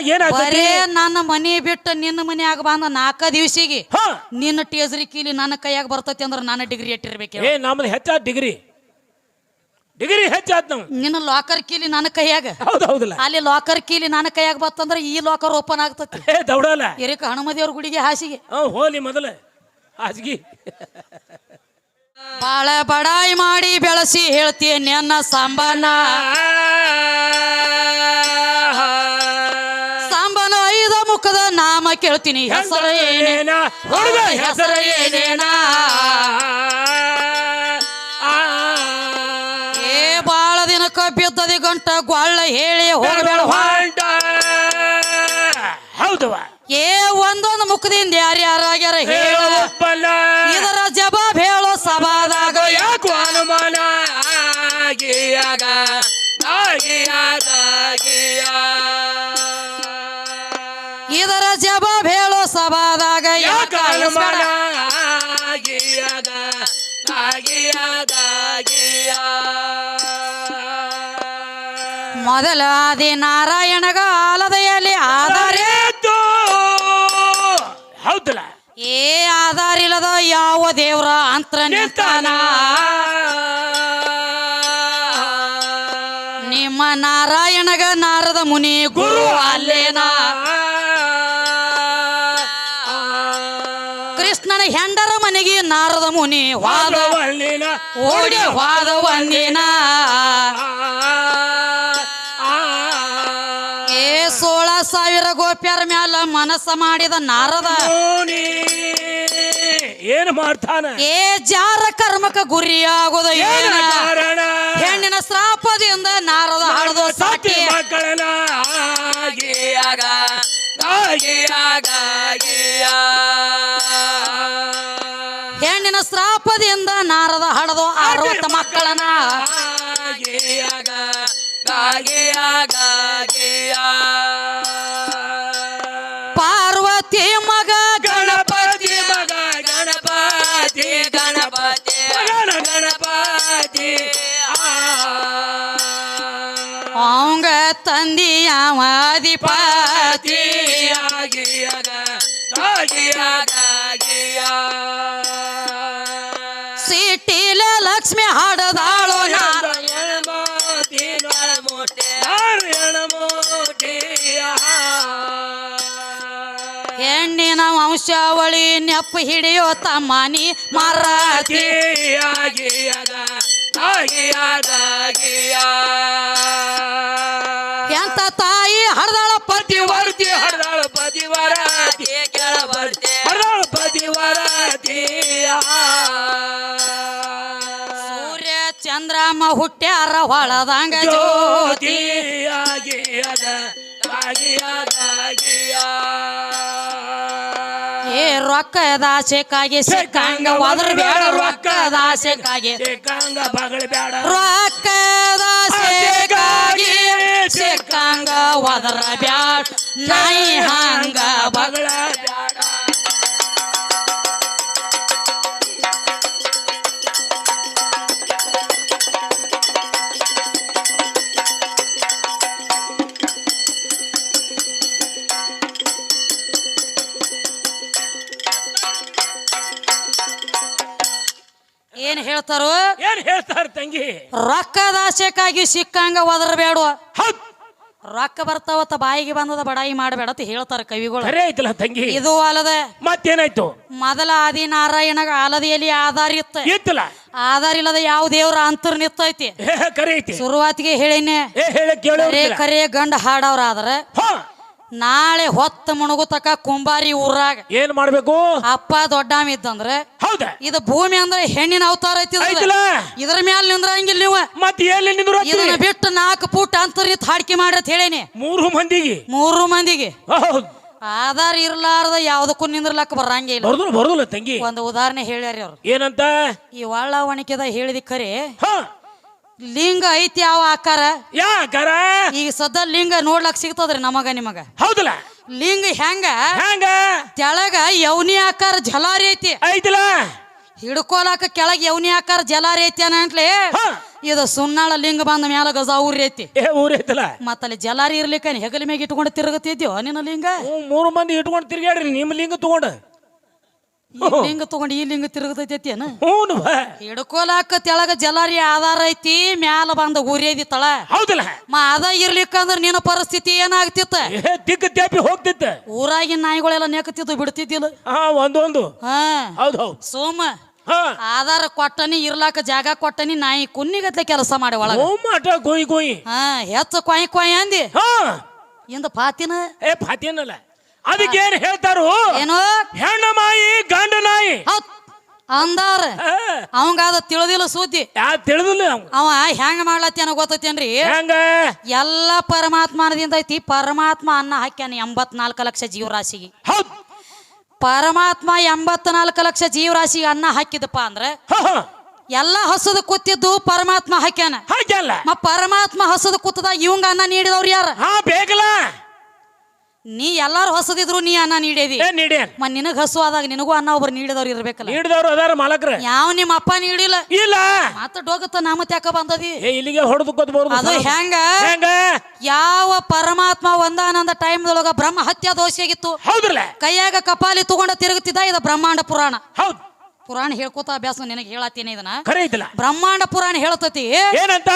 ಬಂದಾಗ ಏನಾಗ್ತೈತಿ? ಬರೇ ನನ್ನ ಮನೆ ಬಿಟ್ಟು ನಿನ್ನ ಮನ್ಯಾಗ ಬಂದ ನಾಲ್ಕ ದಿವಸಿಗೆ ಹಾ. ನಿನ್ನ ಟೇಜ್ರಿ ಕೀಲಿ ನನ್ನ ಕೈಯಾಗ ಬರ್ತೈತಿ ಅಂದ್ರೆ ನಾನು ಡಿಗ್ರಿ ಇಟ್ಟಿರ್ಬೇಕು ಏ ನಮ್ದು ಹೆಚ್ಚಾದ ಡಿಗ್ರಿ ಡಿಗ್ರಿ ಹೆಚ್ಚಾದ್ ನಾವು ನಿನ್ನ ಲಾಕರ್ ಕೀಲಿ ನನ್ನ ಕೈಯಾಗ. ಹೌದು ಹೌದಲ್ಲ ಅಲ್ಲಿ ಲಾಕರ್ ಕೀಲಿ ನನ್ನ ಕೈಯಾಗ ಬರ್ತಂದ್ರೆ ಈ ಲಾಕರ್ ಓಪನ್ ಆಗ್ತತಿ. ಏ ದೌಡಲ್ಲ. ಎರಿಕ ಹನುಮದೇವ್ರ ಗುಡಿಗೆ ಹಾಸಿಗೆ? ಹ್ಞೂ ಹೋಲಿ ಮೊದಲ. ಹಾಸ್ಗಿ. ಬಾಳ ಬಡಾಯಿ ಮಾಡಿ ಬೆಳೆಸಿ ಹೇಳ್ತೀನಿ ನನ್ನ ಸಾಂಬಾನ. ಐದ ಮುಖದ ನಾಮ ಕೇಳ್ತೀನಿ. ಹೆಸರು ಏನೇನಾ? ಏನ ಹುಡುಗ ಹೆಸರ ಏನೇನ? ಏ ಬಾಳ ದಿನಕ್ಕ ಬಿದ್ದದಿ ಗಂಟ ಗ್ವಾಳ ಹೇಳಿ ಹೋಗಬೇಡ. ಹೊಂಟ. ಹೌದವ ಏ ಒಂದೊಂದು ಮುಖದಿಂದ ಯಾರ್ಯಾರಾಗ್ಯಾರ ಹೇಳ. ಇದರ ಜವಾಬ್ ಹೇಳೋ ಸಭಾದಾಗ ಯಾಕೋ ಅನುಮಾನ ಆಗಿಯಾಗ ಆಗಿಯಾಗ ಆಗಿಯ ಮೊದಲ ಆದಿ ನಾರಾಯಣಗ ಆಲದೆಯಲ್ಲಿ ಆಧಾರ ಹೌದಲ್ಲ? ಏ ಆಧಾರ ಇಲ್ಲದ ಯಾವ ದೇವ್ರ ಅಂತ್ರ ನಿಂತಾನ? ನಿಮ್ಮ ನಾರಾಯಣಗ ನಾರದ ಮುನಿ ಗುರು ಅಲ್ಲೇನ? ಕೃಷ್ಣನ ಹೆಂಡರ ಮನೆಗೆ ನಾರದ ಮುನಿ ವಾದ. ಓಡಿ ವಾದ ಒಂದಿನ ಏ ಸೋಳ ಸಾವಿರ ಗೋಪ್ಯರ ಮ್ಯಾಲ ಮನಸ್ಸ ಮಾಡಿದ ನಾರದ. ಏನು ಮಾಡ್ತಾನ? ಏ ಜಾರ ಕರ್ಮಕ ಗುರಿಯಾಗುದ ಹೆಣ್ಣಿನ ಶ್ರಾಪದಿಂದ ನಾರದ ಹಳದ ಸಾಕಿ ಸಾಕಿ ಮಕ್ಕಳನ್ನ ಶ್ರಾಪದಿಂದ ನಾರದ ಹಡದು ಅರವತ್ತು ಮಕ್ಕಳನ ಪಾರ್ವತಿ ಮಗ ಗಣಪತಿ ಮಗ ಗಣಪತಿ ಗಣಪತಿ ಗಣ ಗಣಪತಿ. ಅವಂಗ ತಂದಿಯ ಮಾಧಿಪತಿ ಆಗಿಯಾಗ ಆಗಿಯಾಗ ಆಗಿಯ ಹೆಣ್ಣಿನ ವಂಶಾವಳಿ ನೆಪ್ಪ ಹಿಡಿಯೋ ತಮ್ಮನಿ ಮರಾಠಿ ಎಂತ ತಾಯಿ ಹಡದಾಳ ಪತಿ ವರ್ತಿ ಹಡದಾಳ ಪತಿವರಾತಿ ಕೆಳ ಬರ್ತೆ ಹಡದಾಳ ಪತಿವರಾತಿ ಸೂರ್ಯ ಚಂದ್ರಮ್ಮ ಹುಟ್ಟ್ಯಾರ ಹೊಳದಂಗ ಜ್ಯೋತಿ. ಜ್ಯೋತಿಯಾಗಿಯದ ಆಗಿಯದ ಆಗಿಯ ಏ ರೊಕ್ಕದ ಆಸೆಕಾಗಿ ಸಿಕ್ಕಂಗ ಒದ್ರ ಬೇಡ ರೊಕ್ಕದ ಆಸೆಕಾಗಿ ಸಿಕ್ಕಂಗ ಬಗಳ ಬೇಡ. ರೊಕ್ಕದ ಆಸೆಕಾಗಿ ಸಿಕ್ಕಂಗ ಒದ್ರ ಬ್ಯಾಡ ನೈ ಹಂಗ ಬಗಳ ಬೇಡ. ಏನ್ ಹೇಳ್ತಾರೋ? ಏನ್ ಹೇಳ್ತಾರ ತಂಗಿ? ರೊಕ್ಕದ ಆಸೆಕ್ಕಾಗಿ ಸಿಕ್ಕಂಗ ಒದ್ರ ಬೇಡ ಹೌದ್. ರೊಕ್ಕ ಬರ್ತಾವತ್ತ ಬಾಯಿಗೆ ಬಂದದ ಬಡಾಯಿ ಮಾಡಬೇಡ ಅಂತ ಹೇಳ್ತಾರ ಕವಿಗಳು. ಐತಲ್ಲ ತಂಗಿ. ಇದು ಅಲ್ಲದೆ ಮತ್ತೇನಾಯ್ತು? ಮೊದಲ ಆದಿ ನಾರಾಯಣಗ ಆಲದಿಯಲ್ಲಿ ಆಧಾರ ಇತ್ತ. ಇತ್ತಲ್ಲ? ಆಧಾರ ಇಲ್ಲದ ಯಾವ ದೇವ್ರ ಅಂತರ್ ನಿತ್ತೈತಿ ಐತಿ. ಶುರುವಾತಿಗೆ ಹೇಳಿನೇ ಏ ಹೇಳ ಕೇಳೋ ಕರೆ ಕರೆ ಗಂಡ ಹಾಡವ್ರ ಆದ್ರೆ. ನಾಳೆ ಹೊತ್ತ ಮುಣಗುತಕ ಕುಂಬಾರಿ ಊರಾಗ. ಏನ್ ಮಾಡ್ಬೇಕು? ಅಪ್ಪ ದೊಡ್ಡಾಮ ಇದ್ದಂದ್ರೆ ಹೌದ? ಇದು ಭೂಮಿ ಅಂದ್ರೆ ಹೆಣ್ಣಿನ ಅವತಾರ ಐತಿ ಇದ್ರ ಮ್ಯಾಲ ನಿಂದ್ರಂಗಿಲ್ಲ ನೀವು. ಮತ್ ಎಲ್ಲಿ ನಿಂದ್ರು ಇದನ್ನ ಬಿಟ್ಟು ನಾಲ್ಕು ಪುಟ್ ಅಂತರ್ ನಿಂತ್ ಹಾಡ್ಕಿ ಮಾಡ್ರಿ ಅಂತ ಹೇಳೇನಿ. ಮೂರು ಮಂದಿಗೆ? ಮೂರು ಮಂದಿಗೆ. ಆಧಾರ್ ಇರ್ಲಾರ್ದ ಯಾವ್ದಕ್ಕೂ ನಿಂದ್ರಲಕ್ಕ ಬರಂಗಿಲ್ಲ ಬರೋದಿಲ್ಲ ಬರ್ದಲ್ಲ ತಂಗಿ. ಒಂದು ಉದಾಹರಣೆ ಹೇಳ್ಯಾರಿ ಅವ್ರು. ಏನಂತ? ಈ ಒಳ್ಳ ಒಣಕೆದ ಹೇಳಿದ ಖರೆ ಹಾ. ಲಿಂಗ ಐತಿ ಯಾವ ಆಕಾರ? ಯಾಕರ ಈಗ ಸದ ಲಿಂಗ ನೋಡ್ಲಕ್ ಸಿಗ್ತದ್ರಿ ನಮಗ ನಿಮಗ. ಹೌದಲ್ಲ? ಲಿಂಗ ಹೆಂಗ? ಹೆಂಗ? ತೆಳಗ ಯವ್ನಿ ಆಕಾರ ಜಲಾರಿ ಐತಿ. ಐತಿಲ್ಲ? ಹಿಡ್ಕೊಲಾಕ ಕೆಳಗ ಯವ್ನಿ ಆಕಾರ ಜಲಾರಿ ಐತಿ ಅಂತಲೇ ಇದು ಸುನ್ನಾಳ ಲಿಂಗ ಬಂದ ಮ್ಯಾಲ ಗಜ ಊರಿ ಐತಿ. ಏ ಐತಲ್ಲ? ಮತ್ತಲ್ಲಿ ಜಲಾರಿ ಇರ್ಲಿಕ್ಕ ಹೆಗಲ ಮ್ಯಾಗ ಇಟ್ಕೊಂಡು ತಿರುಗತಿದ್ಯೋ ನಿನ್ನ ಲಿಂಗ? ಮೂರು ಮಂದಿ ಇಟ್ಕೊಂಡು ತಿರ್ಗಾಡ್ರಿ ನಿಮ್ಮ ಲಿಂಗ ತಗೊಂಡು. ಈ ಲಿಂಗ ತಗೊಂಡು ಈ ಲಿಂಗ ತಿರುಗತೈತಿ ಏನ? ಹ್ಞೂ ಬಾ ಹಿಡ್ಕೊಲಾಕ ತೆಳಗ ಜಲಾರಿ ಆಧಾರ ಐತಿ ಮ್ಯಾಲ ಬಂದ ಊರೇದಿ ತಳ ಹೌದಲ್ಲ. ಮಾ ಅದ ಇರ್ಲಿಕ್ಕಂದ್ರ ನಿನ್ನ ಪರಿಸ್ಥಿತಿ ಏನಾಗ್ತಿತ್ತ? ದಿಕ್ಕ ತ್ಯಾಪಿ ಹೋಗ್ತಿತ್ತ ಊರಾಗಿನ ನಾಯಿಗಳೆಲ್ಲ ನೆಕತಿದ್ದು ಬಿಡ್ತಿದ್ದಿಲ್ಲ. ಹಾ ಒಂದೊಂದು. ಹಾ. ಹೌದು ಹೌದು. ಸೋಮ ಆಧಾರ ಕೊಟ್ಟನಿ ಇರ್ಲಾಕ ಜಾಗ ಕೊಟ್ಟನಿ ನಾಯಿ ಕುನ್ನಿಗತ್ಲೆ ಕೆಲಸ ಮಾಡಿ ಒಳಗ. ಮಾಟ ಗೊಯ್ ಗೊಯ್. ಹಾ ಹೆಚ್ಚು ಕೊಯ್ ಕೊಯ್ ಅಂದಿ. ಇಂದ ಪಾತಿನ ಏ ಫಾತಿಯನ್ನಲ್ಲ ಅದಕ್ಕೆ ಏನ್ ಹೇಳ್ತಾರು? ಏನೋ? ಹೆಣ್ಣ ಮಾಯಿ ಗಂಡ ನಾಯಿ ಅಂದಾರ ಅವಂಗ ಅದ ತಿಳಿದಿಲ್ಲ ಸುದ್ದಿ. ತಿಳಿದಿಲ್ಲ. ಅವ ಹೆಂಗ ಮಾಡ್ಲತ್ತೇನ ಗೊತ್ತೇನ್ರಿ ಹೆಂಗ? ಎಲ್ಲ ಪರಮಾತ್ಮನದಿಂದ ಐತಿ. ಪರಮಾತ್ಮ ಅನ್ನ ಹಾಕ್ಯಾನ ಎಂಬತ್ನಾಲ್ಕು ಲಕ್ಷ ಜೀವರಾಶಿಗೆ. ಪರಮಾತ್ಮ ಎಂಬತ್ನಾಲ್ಕು ಲಕ್ಷ ಜೀವರಾಶಿಗೆ ಅನ್ನ ಹಾಕಿದಪ್ಪ ಅಂದ್ರೆ ಎಲ್ಲ ಹಸದ ಕೂತಿದ್ದು ಪರಮಾತ್ಮ ಹಾಕ್ಯಾನ. ಪರಮಾತ್ಮ ಹಸದ ಕೂತದ ಇವಂಗ ಅನ್ನ ನೀಡಿದವ್ರು ಯಾರ? ಬೇಕಲ್ಲ. ನೀ ಎಲ್ಲಾರು ಹೊಸದಿದ್ರು ನೀ ಅನ್ನ ನೀಡೇದಿ. ಏ ನೀಡಿ ನಿನಗ ಹಸು ಆದಾಗ ನಿನಗೂ ಅನ್ನ ಒಬ್ರು ನೀಡಿದವ್ರು ಇರ್ಬೇಕಲ್ಲ. ನೀಡಿದವ್ರು ಅದಾರ ಮಾಲಕ್ರ. ಯಾವ ನಿಮ್ಮ ಅಪ್ಪ ನೀಡಿಲ್ಲ. ಇಲ್ಲ. ಮತ್ತ ಡೋಗತ್ತ ನಾಮತ್ ಯಾಕ ಬಂದದಿ. ಏ ಇಲ್ಲಿಗೆ ಹೊಡೆದು ಅದು ಹೆಂಗ? ಹೆಂಗ? ಯಾವ ಪರಮಾತ್ಮ ಒಂದಾನಂದ ಟೈಮ್ದೊಳಗ ಬ್ರಹ್ಮ ಹತ್ಯಾ ದೋಷಿಯಾಗಿತ್ತು. ಆಗಿತ್ತು ಹೌದ್ರಲ್ಲ? ಕೈಯಾಗ ಕಪಾಲಿ ತಗೊಂಡ ತಿರುಗುತ್ತಿದ್ದ ಇದು ಬ್ರಹ್ಮಾಂಡ ಪುರಾಣ. ಹೌದು. ಪುರಾಣ ಹೇಳ್ಕೋತ ಅಭ್ಯಾಸ ನಿನಗೆ ಹೇಳತ್ತೀನಿ ಇದನ್ನ. ಖರೆ ಐತಲ್ಲ. ಬ್ರಹ್ಮಾಂಡ ಪುರಾಣ ಹೇಳ್ತತಿ. ಏನಂತ?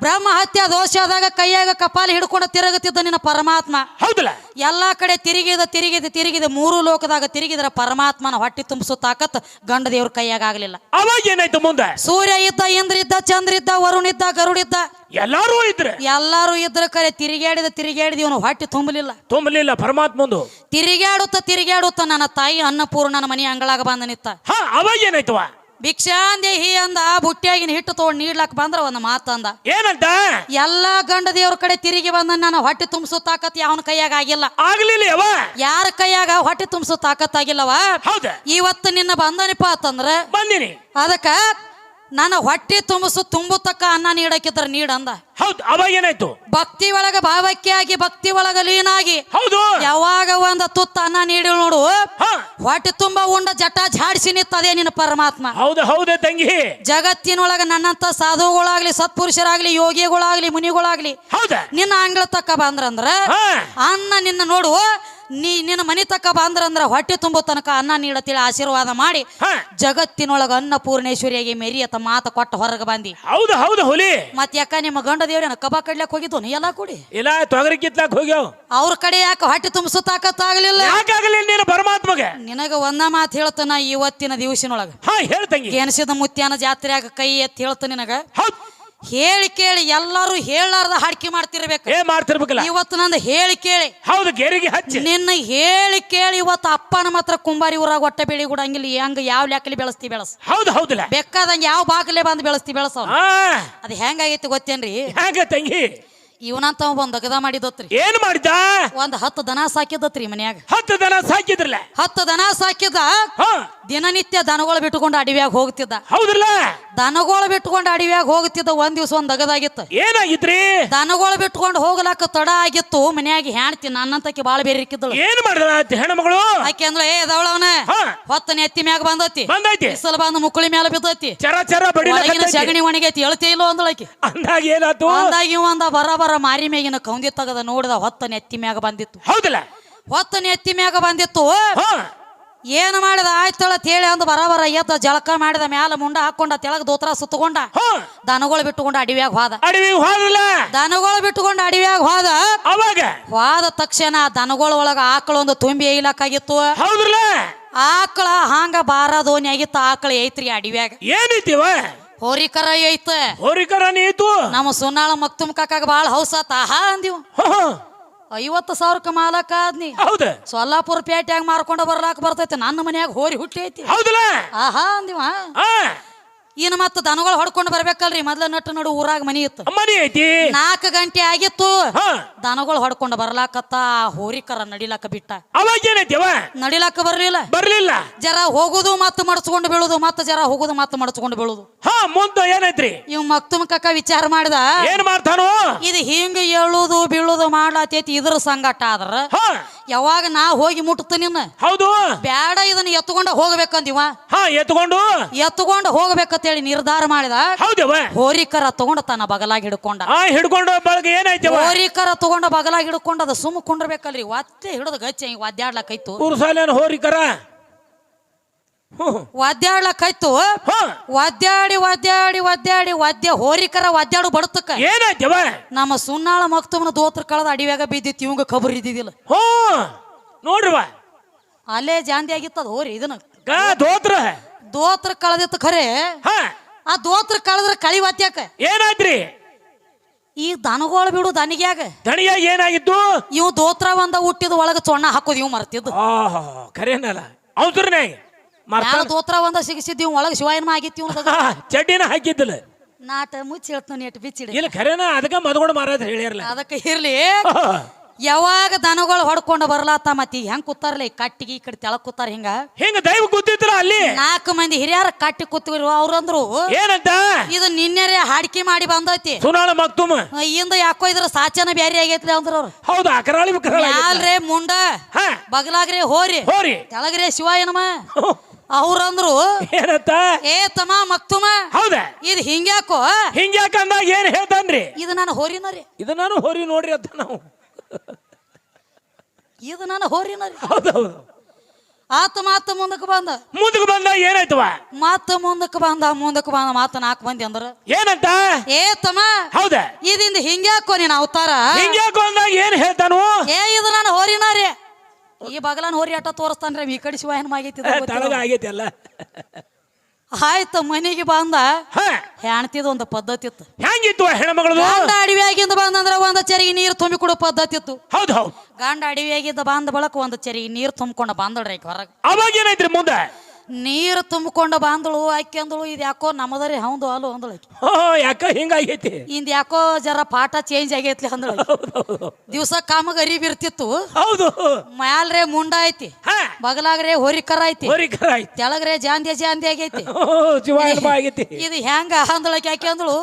ಬ್ರಹ್ಮ ಹತ್ಯಾ ದೋಷ ಆದಾಗ ಕೈಯಾಗ ಕಪಾಲಿ ಹಿಡ್ಕೊಂಡು ತಿರುಗುತ್ತಿದ್ದ ನಿನ್ನ ಪರಮಾತ್ಮ. ಹೌದಲ್ಲ ಎಲ್ಲಾ ಕಡೆ ತಿರುಗಿದ ತಿರುಗಿದ ತಿರುಗಿದ ಮೂರು ಲೋಕದಾಗ ತಿರುಗಿದ್ರ ಪರಮಾತ್ಮನ ಹೊಟ್ಟಿ ತುಂಬಿಸೋ ತಾಕತ್ ಗಂಡ ದೇವ್ರ ಕೈಯಾಗ ಆಗ್ಲಿಲ್ಲ. ಅವಾಗ ಏನಾಯ್ತು ಮುಂದೆ? ಸೂರ್ಯ ಇದ್ದ ಇಂದ್ರ ಇದ್ದ ಚಂದ್ರ ಇದ್ದ ವರುಣ ಇದ್ದ ಗರುಡಿದ್ದ ಎಲ್ಲಾರು ಇದ್ರೆ? ಎಲ್ಲಾರು ಇದ್ರ ಕರೆ ತಿರುಗಾಡಿದ ತಿರುಗಾಡಿದ ಇವನು ಹೊಟ್ಟಿ ತುಂಬಲಿಲ್ಲ. ತುಂಬಲಿಲ್ಲ ಪರಮಾತ್ಮಂದು ತಿರುಗಾಡುತ್ತ ತಿರುಗಾಡುತ್ತ ನನ್ನ ತಾಯಿ ಅನ್ನಪೂರ್ಣನ ಮನೆ ಅಂಗಳಾಗ ಬಂದ ನಿತ್ತ ಹಾ ಅವಾಗ ಏನಾಯ್ತವ? ಭಿಕ್ಷಾಂದೇಹಿ ಅಂದ ಬುಟ್ಟಿಯಾಗಿನ ಹಿಟ್ಟು ತಗೊಂಡು ನೀಡ್ಲಕ್ ಬಂದ್ರ ಒಂದು ಮಾತಂದ. ಏನಂತ? ಎಲ್ಲಾ ಗಂಡ ದೇವ್ರ ಕಡೆ ತಿರುಗಿ ಬಂದ ನಾನು ಹೊಟ್ಟೆ ತುಂಬಿಸೋ ತಾಕತ್ ಯಾವನ ಕೈಯಾಗ ಆಗಿಲ್ಲ. ಆಗ್ಲಿಲ್ಲ ಯಾರ ಕೈಯಾಗ ಹೊಟ್ಟೆ ತುಂಬಿಸೋ ತಾಕತ್ ಆಗಿಲ್ಲವ? ಹೌದ. ಇವತ್ತು ನಿನ್ನ ಬಂದನಿಪ್ಪ ಅಂತಂದ್ರ ಬಂದಿನಿ. ಅದಕ್ಕ ನನ್ನ ಹೊಟ್ಟೆ ತುಂಬಿಸು ತುಂಬುತ್ತಕ್ಕ ಅನ್ನ ನೀಡಕ್ಕಿದ್ರ ನೀಡಂದ ಹೌದು ಅವಾಗ ಏನಾಯ್ತು? ಭಕ್ತಿ ಒಳಗ ಭಾವಕ್ಕೆ ಆಗಿ ಭಕ್ತಿ ಒಳಗ ಲೀನಾಗಿ ಹೌದು. ಯಾವಾಗ ಒಂದ ತುತ್ತ ಅನ್ನ ನೀಡಿ. ನೋಡು ಹೊಟ್ಟೆ ತುಂಬ ಉಂಡ ಜಟ ಝಾಡಿಸಿ ನಿತ್ತದೇ ನಿನ್ನ ಪರಮಾತ್ಮ. ಹೌದು ಹೌದು ತಂಗಿ. ಜಗತ್ತಿನೊಳಗ ನನ್ನಂತ ಸಾಧುಗಳಾಗ್ಲಿ ಸತ್ಪುರುಷರಾಗ್ಲಿ ಯೋಗಿಗಳಾಗ್ಲಿ ಮುನಿಗಳಾಗ್ಲಿ ಹೌದು. ನಿನ್ನ ಅಂಗಳ ತಕ್ಕ ಬಂದ್ರಂದ್ರ ಅನ್ನ ನಿನ್ನ ನೋಡು. ನೀ ನಿನ್ನ ಮನೆ ತಕ್ಕ ಬಂದ್ರಂದ್ರ ಹೊಟ್ಟೆ ತುಂಬೋ ತನಕ ಅನ್ನ ನೀಡತಿಳ ಆಶೀರ್ವಾದ ಮಾಡಿ ಜಗತ್ತಿನೊಳಗ ಅನ್ನಪೂರ್ಣೇಶ್ವರಿಯಾಗಿ ಮೆರಿಯತ ಮಾತ ಕೊಟ್ಟ ಹೊರಗೆ ಬಂದಿ. ಹೌದು ಹೌದು ಹುಲಿ. ಮತ್ ಯಾಕ ನಿಮ್ಮ ಗಂಡ ದೇವ್ರೇನ ಕಬಾ ಕಡ್ಲಕ್ ಹೋಗಿದ್ದು? ನೀ ಎಲ್ಲ ಕೂಡಿ. ಇಲ್ಲ ತೊಗರಿ ಕಿತ್ಲಾಕ್ ಹೋಗ್ಯಾವ. ಅವ್ರ ಕಡೆ ಯಾಕೆ ಹೊಟ್ಟೆ ತುಂಬಿಸೋ ತಾಕತ್ತಾಗಲಿಲ್ಲ ಯಾಕಾಗಲಿಲ್ಲ ನೀನು ಪರಮಾತ್ಮಗೆ? ನಿನಗ ಒಂದ ಮಾತು ಹೇಳ್ತಾನ ಇವತ್ತಿನ ದಿವಸಿನೊಳಗ. ಹಾ ಹೇಳ್ ತಂಗಿ. ಗೆಣಸಿದ ಮುತ್ಯಾನ ಜಾತ್ರೆಯಾಗ ಕೈ ಎತ್ತಿ ಹೇಳ್ತ ನಿನಗ. ಹೌದ್. ಹೇಳಿ ಕೇಳಿ ಎಲ್ಲರೂ ಹೇಳಾರ್ದ ಹಾಡಿಕೆ ಮಾಡ್ತಿರ್ಬೇಕು. ಏ ಮಾಡ್ತಿರ್ಬೇಕಲ್ಲ? ಇವತ್ತು ನಂದು ಹೇಳಿ ಕೇಳಿ. ಹೌದು ಗೆರಿಗೆ ಹಚ್ಚಿ. ನಿನ್ನ ಹೇಳಿ ಕೇಳಿ ಇವತ್ತು ಅಪ್ಪನ ಮಾತ್ರ ಕುಂಬಾರಿ ಊರಾಗ ಹೊಟ್ಟೆ ಬೆಳಿ ಕೊಡಂಗಿಲ್ಲ ಹಂಗ ಯಾವ ಲೆಕ್ಕಲಿ ಬೆಳೆಸ್ತಿ ಬೆಳಸ್. ಹೌದು ಹೌದು ಬೇಕಾದಂಗೆ ಯಾವ ಬಾಗಲೇ ಬಂದು ಬೆಳೆಸ್ತಿ ಬೆಳಸ ಅದು ಹೆಂಗಾಗೈತಿ ಗೊತ್ತೇನ್ರಿ? ಹೆಂಗ ತಂಗಿ? ಇವನಂತ ಒಂದ್ ಅಗದ ಮಾಡಿದತ್ರಿ. ಏನ್ ಮಾಡಿದ ಒಂದ್ ಹತ್ತು ದನ ಸಾಕಿದತ್ರಿ ಮನ್ಯಾಗ. ಹತ್ತು ದನ ಸಾಕಿದ್ರಲ್ಲ? ಹತ್ತು ದನ ಸಾಕಿದ ಹಾ. ದಿನನಿತ್ಯ ದನಗಳು ಬಿಟ್ಕೊಂಡು ಅಡವ್ಯಾಗ ಹೋಗ್ತಿದ್ದ. ಹೌದ್ರಲ್ಲ? ದನಗಳು ಬಿಟ್ಟುಕೊಂಡು ಅಡವ್ಯಾಗ ಹೋಗ್ತಿದ್ದ ಒಂದ್ ದಿವಸ ಒಂದ್ ಅಗದಾಗಿತ್ತು. ಏನಾಗಿತ್ರಿ? ದನಗಳು ಬಿಟ್ಟುಕೊಂಡು ಹೋಗ್ಲಾಕ ತಡ ಆಗಿತ್ತು ಮನ್ಯಾಗ ಹೆಣ್ತಿ ನನ್ನಂತಕ್ಕೆ ಬಾಳ ಬೇರಿಕಿದ್ದಳು ಏನ್ ಮಾಡಿದ ಹೆಣ್ಮಗಳು? ಆಕೆ ಅಂದ್ರ ಏ ಹಾ. ಹೊತ್ತ ನೆತ್ತಿ ಮ್ಯಾಗ ಬಂದತಿ. ಬಂದೈತಿ. ಬಿಸಿಲು ಬಂದು ಮುಕ್ಕಳಿ ಮ್ಯಾಲ ಬಿದ್ದತಿ. ಚರ ಚರ ಒಳಗಿನ ಬಡಿಲ ಸಗಣಿ ಒಣಗೈತಿ ಹೇಳ್ತೇ ಇಲ್ಲೋ ಅಂದಳಕಿ ಅಂದಾಗ ಏನಾಯ್ತು? ಅಂದಾಗ ಇವ ಅಂದ ಬರ ಮಾರಿ ಮ್ಯಾಗಿನ ಕೌಂದಿ ತಗದ ನೋಡಿದ ಹೊತ್ತ ನೆತ್ತಿ ಮ್ಯಾಗ ಬಂದಿತ್ತು. ಹೌದಲ್ಲ? ಹೊತ್ತ ನೆತ್ತಿ ಮ್ಯಾಗ ಬಂದಿತ್ತು. ಏನ್ ಮಾಡಿದ? ಆಯ್ತಳ ತೇಳಿ ಅಂದ ಬರಬರ ಬರ ಎದ್ದ ಜಳಕ ಮಾಡಿದ ಮ್ಯಾಲ ಮುಂಡ ಹಾಕೊಂಡ ತೆಳಗ ದೋತ್ರ ಸುತ್ತಕೊಂಡ ದನಗಳು ಬಿಟ್ಟುಕೊಂಡ ಅಡಿವ್ಯಾಗ ಹೋದ. ದನಗಳು ಬಿಟ್ಟುಕೊಂಡ ಅಡಿವ್ಯಾಗ ಹೋದ. ಅವಾಗ? ಹೋದ ತಕ್ಷಣ ದನಗಳ ಒಳಗ ಆಕಳ ಒಂದು ತುಂಬಿ ಏಯ್ಲಕ್ಕಾಗಿತ್ತು. ಹೌದ್ರಲ್ಲ? ಆಕಳ ಹಾಂಗ ಬಾರ ದೋಣಿ ಆಗಿತ್ತು. ಆಕಳ ಐತ್ರಿ ಅಡಿವ್ಯಾಗ. ಏನೈತಿವ ಹೋರಿಕರ ಐತ. ಹೋರಿಕರ ನೀತು ನಮ್ಮ ಸುನಾಳ ಮಕ್ತುಮ್ ಕಾಕಾಗ ಬಾಳ ಹೌಸಾತ ಹಾ ಅಂದಿವ್ ಐವತ್ತು ಸಾವಿರಕ್ಕೆ ಮಾಲಕ ಆದ್ನಿ. ಹೌದ. ಸೊಲ್ಲಾಪುರ ಪೇಟ್ಯಾಗ ಮಾರ್ಕೊಂಡ ಬರ್ಲಾಕ ಬರ್ತೈತಿ. ನನ್ನ ಮನ್ಯಾಗ ಹೋರಿ ಹುಟ್ಟಿ ಐತಿ. ಹೌದಲ್ಲ? ಆಹಾ ಅಂದಿವ ಇನ್ನು ಮತ್ತೆ ದನಗಳು ಹೊಡ್ಕೊಂಡು ಬರ್ಬೇಕಲ್ರಿ. ಮೊದ್ಲ ನಟ್ಟು ನಡು ಊರಾಗ ಮನಿ ಇತ್ತು. ಮನಿ ಐತಿ? ನಾಲ್ಕು ಗಂಟೆ ಆಗಿತ್ತು. ದನಗಳು ಹೊಡ್ಕೊಂಡು ಬರ್ಲಾಕತ್ತ ಆ ಹೋರಿಕರ ನಡಿಲಾಕ ಬಿಟ್ಟ. ಅವಾಗ ನಡಿಲಕ್ಕ ನಡಿಲಾಕ ಬರ್ಲಿಲ್ಲ. ಬರ್ಲಿಲ್ಲ. ಜರ ಹೋಗುದು ಮತ್ತೆ ಮಡ್ಸ್ಕೊಂಡು ಬೀಳುದು ಮತ್ತೆ ಜರ ಹೋಗುದು ಮತ್ತೆ ಮಡ್ಸ್ಕೊಂಡು ಬೀಳುದು. ಹಾ ಮುಂದ ಏನೈತ್ರಿ? ಇವ್ ಮಕ್ತುಮ್ ಕಕ್ಕ ವಿಚಾರ ಮಾಡಿದ. ಏನ್ ಮಾಡ್ತಾನೋ? ಇದು ಹಿಂಗ ಏಳುದು ಬೀಳುದು ಮಾಡ್ಲಾತೈತಿ ಇದ್ರ ಸಂಗಟ ಆದ್ರ. ಯಾವಾಗ ನಾ ಹೋಗಿ ಮುಟ್ಟುತ್ತೆ ನಿನ್ನ? ಹೌದು. ಬೇಡ ಇದನ್ನ ಎತ್ಕೊಂಡ ಹೋಗ್ಬೇಕಂದಿವ. ಹಾ ಎತ್ಕೊಂಡು. ಎತ್ಕೊಂಡು ಹೋಗ್ಬೇಕಂತ ಅಂತೇಳಿ ನಿರ್ಧಾರ ಮಾಡಿದ. ಹೌದವ ಹೋರಿಕರ ತಗೊಂಡ ತನ್ನ ಬಗಲಾಗಿ ಹಿಡ್ಕೊಂಡ. ಆ ಹಿಡ್ಕೊಂಡು ಏನಾಯ್ತು ಹೋರಿಕರ ತಗೊಂಡ ಬಗಲಾಗಿ ಹಿಡ್ಕೊಂಡ ಅದ ಸುಮ್ಮ ಕುಂಡ್ರಬೇಕಲ್ರಿ. ಒತ್ತೆ ಹಿಡಿದು ಗಚ್ಚ ಹಿಂಗ್ ಒದ್ದಾಡ್ಲಕೈತು. ಕುರ್ಸಾಲೇನು ಹೋರಿಕರ? ಹಾ. ವಾದ್ಯಾಡಿ ವಾದ್ಯಾಡಿ ಒದ್ದಾಡಿ ವಾದ್ಯ ಹೋರಿಕರ ವಾದ್ಯಾಡು ಬಡತಕ್ಕ. ನಮ್ಮ ಸುನ್ನಾಳ ಮಕ್ತವನ ದೋತ್ರ ಕಳೆದ ಅಡಿವ್ಯಾಗ ಬಿದ್ದಿತ್ತು ಇವಂಗ ಕಬರ್ ಇದ್ದಿದ್ದಿಲ್ಲ ಹ್ಞೂ. ನೋಡ್ರಿವ ಅಲ್ಲೇ ಜಾಂದಿ ಆಗಿತ್ತದ ಹೋರಿ ಇದನ್ನ. ಗಾ ದೋತ್ರ. ದೋತ್ರ ಕಳೆದಿತ್ತು ಖರೆ. ಹಾ. ಆ ದೋತ್ರ ಕಳದ್ರ ಕಳಿ ಒತ್ಯಾಕ ಏನಾದ್ರಿ ಈ ದನಗೋಳ ಬಿಡು ದನಿಗ್ಯಾಗ. ದಣಿಯಾಗ ಏನಾಗಿತ್ತು ಇವ್ ದೋತ್ರ ಒಂದ ಹುಟ್ಟಿದ ಒಳಗ ಚೊಣ್ಣ ಹಾಕೋದು ಇವ್ ಮರ್ತಿದ್ದು. ಖರೇನಲ್ಲ ಅವಸರನ್ಯಾಗ ಮ್ಯಾಲ ಮರ್ತಾನ ದೋತ್ರ ಒಂದ ಸಿಗಿಸಿದ್ದೀವಿ ಒಳಗೆ ಚಡ್ಡಿನ ಹಾಕಿದ್ದಿಲ್ಲ. ನಾಟ ಮುಚ್ಚಿ ಹೇಳ್ತಾನೆ ನೆಟ್ ಬಿಚ್ಚಿಡಿ. ಇಲ್ಲ ಖರೇನ ಅದಕ್ಕ ಮದ್ಕೊಂಡು ಮಾರಾದ ಹೇಳಿರ್ಲಿ. ಅದಕ್ಕೆ ಇರ್ಲಿ. ಯಾವಾಗ ದನಗಳು ಹೊಡ್ಕೊಂಡು ಬರ್ಲಾತ ಮತ್ತಿ ಹೆಂಗ್ ಕೂತಾರ್ಲಿ ಕಟ್ಟಿಗೆ ಈ ಕಡೆ ತೆಳಕ್ ಕೂತಾರ ಹಿಂಗ? ಹಿಂಗ ದೈವ ಕೂತಿದ್ರ ಅಲ್ಲಿ? ನಾಲ್ಕು ಮಂದಿ ಹಿರಿಯರ ಕಟ್ಟಿ ಕೂತಿರು ಅವ್ರಂದ್ರು. ಏನಂತ? ಇದು ನಿನ್ನೆರೆ ಹಾಡಿಕೆ ಮಾಡಿ ಬಂದೈತಿ. ಸುನಾಳ ಮಕ್ತುಮ. ಇಂದ ಯಾಕೋ ಇದ್ರ ಸಾಚನ ಬ್ಯಾರಿ ಆಗೈತ್ರಿ ಅಂದ್ರ ಅವ್ರು. ಹೌದು ಅಕರಾಳಿ ಮುಂಡ ಹಾ. ಬಗಲಾಗ್ರೆ ಹೋರಿ. ಹೋರಿ. ಶಿವ ಶಿವಾಯನಮ. ಅವ್ರಂದ್ರು ಏನತ್ತ? ಏ ತಮ್ಮ ಮಕ್ತುಮ ಹೌದ? ಇದು ಹಿಂಗ್ಯಾಕೋ? ಹಿಂಗ್ಯಾಕ ಅಂದಾಗ ಏನ್ ಹೇಳ್ತಾನ್ರಿ? ಇದು ನಾನು ಹೋರಿನ ರೀ ಇದು ನಾನು ಹೋರಿ ನೋಡ್ರಿ ಅಂತ ನಾವು. ಇದು ನಾನು ಹೋರಿನ ರೀ ಹೌದೌದು ಆತ ಮಾತ ಮುಂದಕ್ಕೆ ಬಂದ. ಮುಂದಕ್ಕೆ ಬಂದ ಏನಾಯ್ತವ? ಮಾತ ಮುಂದಕ್ಕೆ ಬಂದ ಮುಂದಕ್ಕೆ ಬಂದ ಮಾತ ನಾಲ್ಕು ಮಂದಿ ಅಂದ್ರ. ಏನಂತ? ಏ ತಮ್ಮ ಹೌದ? ಇದಿಂದ ಹಿಂಗ್ಯಾಕೋ ನೀನ್ ಅವತಾರ? ಹಿಂಗ್ಯಾಕೋ ಅಂದಾಗ ಏನ್ ಹೇಳ್ತಾನು? ಏ ಇದು ನಾನು ಹೋರಿನ ರೀ ಈ ಬಗಲ ನೋರಿ ಆಟ ತೋರಿಸ್ತಾನ್ರಿ ಈ ಕಡೆ ಶಿವಾಯನ ಆಗೈತಿ ಇದು ಗೊತ್ತಿಲ್ಲ. ತಳಗ ಆಗೈತಿ ಅಲ್ಲ ಆಯ್ತು ಮನೆಗೆ ಬಂದ. ಹಾ. ಹೆಣ್ತಿದ ಒಂದು ಪದ್ಧತಿ ಇತ್ತು. ಹೆಂಗಿತ್ತು ಆ ಹೆಣ್ಮಗಳದು? ಗಂಡ ಅಡವಿಯಾಗಿಂದ ಬಂದಂದ್ರ ಒಂದ ಚರಿಗೆ ನೀರು ತುಂಬಿ ಕೊಡೋ ಪದ್ಧತಿ ಇತ್ತು. ಹೌದು ಹೌದು. ಗಂಡ ಅಡವಿಯಾಗಿದ್ದ ಬಂದ ಬಳಕ ಒಂದು ಚರಿಗೆ ನೀರು ತುಂಬಿಕೊಂಡು ಬಂದಳ್ರಿ ಹೊರಗ್ ಹೊರಗೆ. ಅವಾಗ ಏನಾಯ್ತ್ರಿ ಮುಂದೆ? ನೀರು ತುಂಬಿಕೊಂಡು ಬಂದಳು ಹಾಕ್ಯಂದಳು ಅಂದಳು ಇದು ಯಾಕೋ ನಮ್ಮದರಿ ಹೌದು ಅಲು ಅಂದಳು ಆಕಿ. ಹೋ ಯಾಕ ಹಿಂಗಾಗೈತಿ? ಇಂದ ಯಾಕೋ ಜರ ಪಾಠ ಚೇಂಜ್ ಆಗೈತ್ಲಿ ಅಂದಳು ದಿವಸ ಕಾಮಗ ಅರಿಬಿರ್ತಿತ್ತು ಹೌದು. ಮ್ಯಾಲ್ರೆ ಮುಂಡ ಐತಿ. ಹಾ. ಬಗಲಾಗ್ರೆ ಹೊರಿಕರ ಐತಿ. ಹೊರಿಕರ ಆಯ್ತು ತೆಳಗ್ರೆ ಜಾಂದಿ ಜಾಂದಿ ಆಗೈತಿ. ಜೀವ ಆಗೈತಿ. ಇದು ಹೆಂಗ ಅಂದಳಕ್ಕೆ ಯಾಕೆ ಅಂದಳು?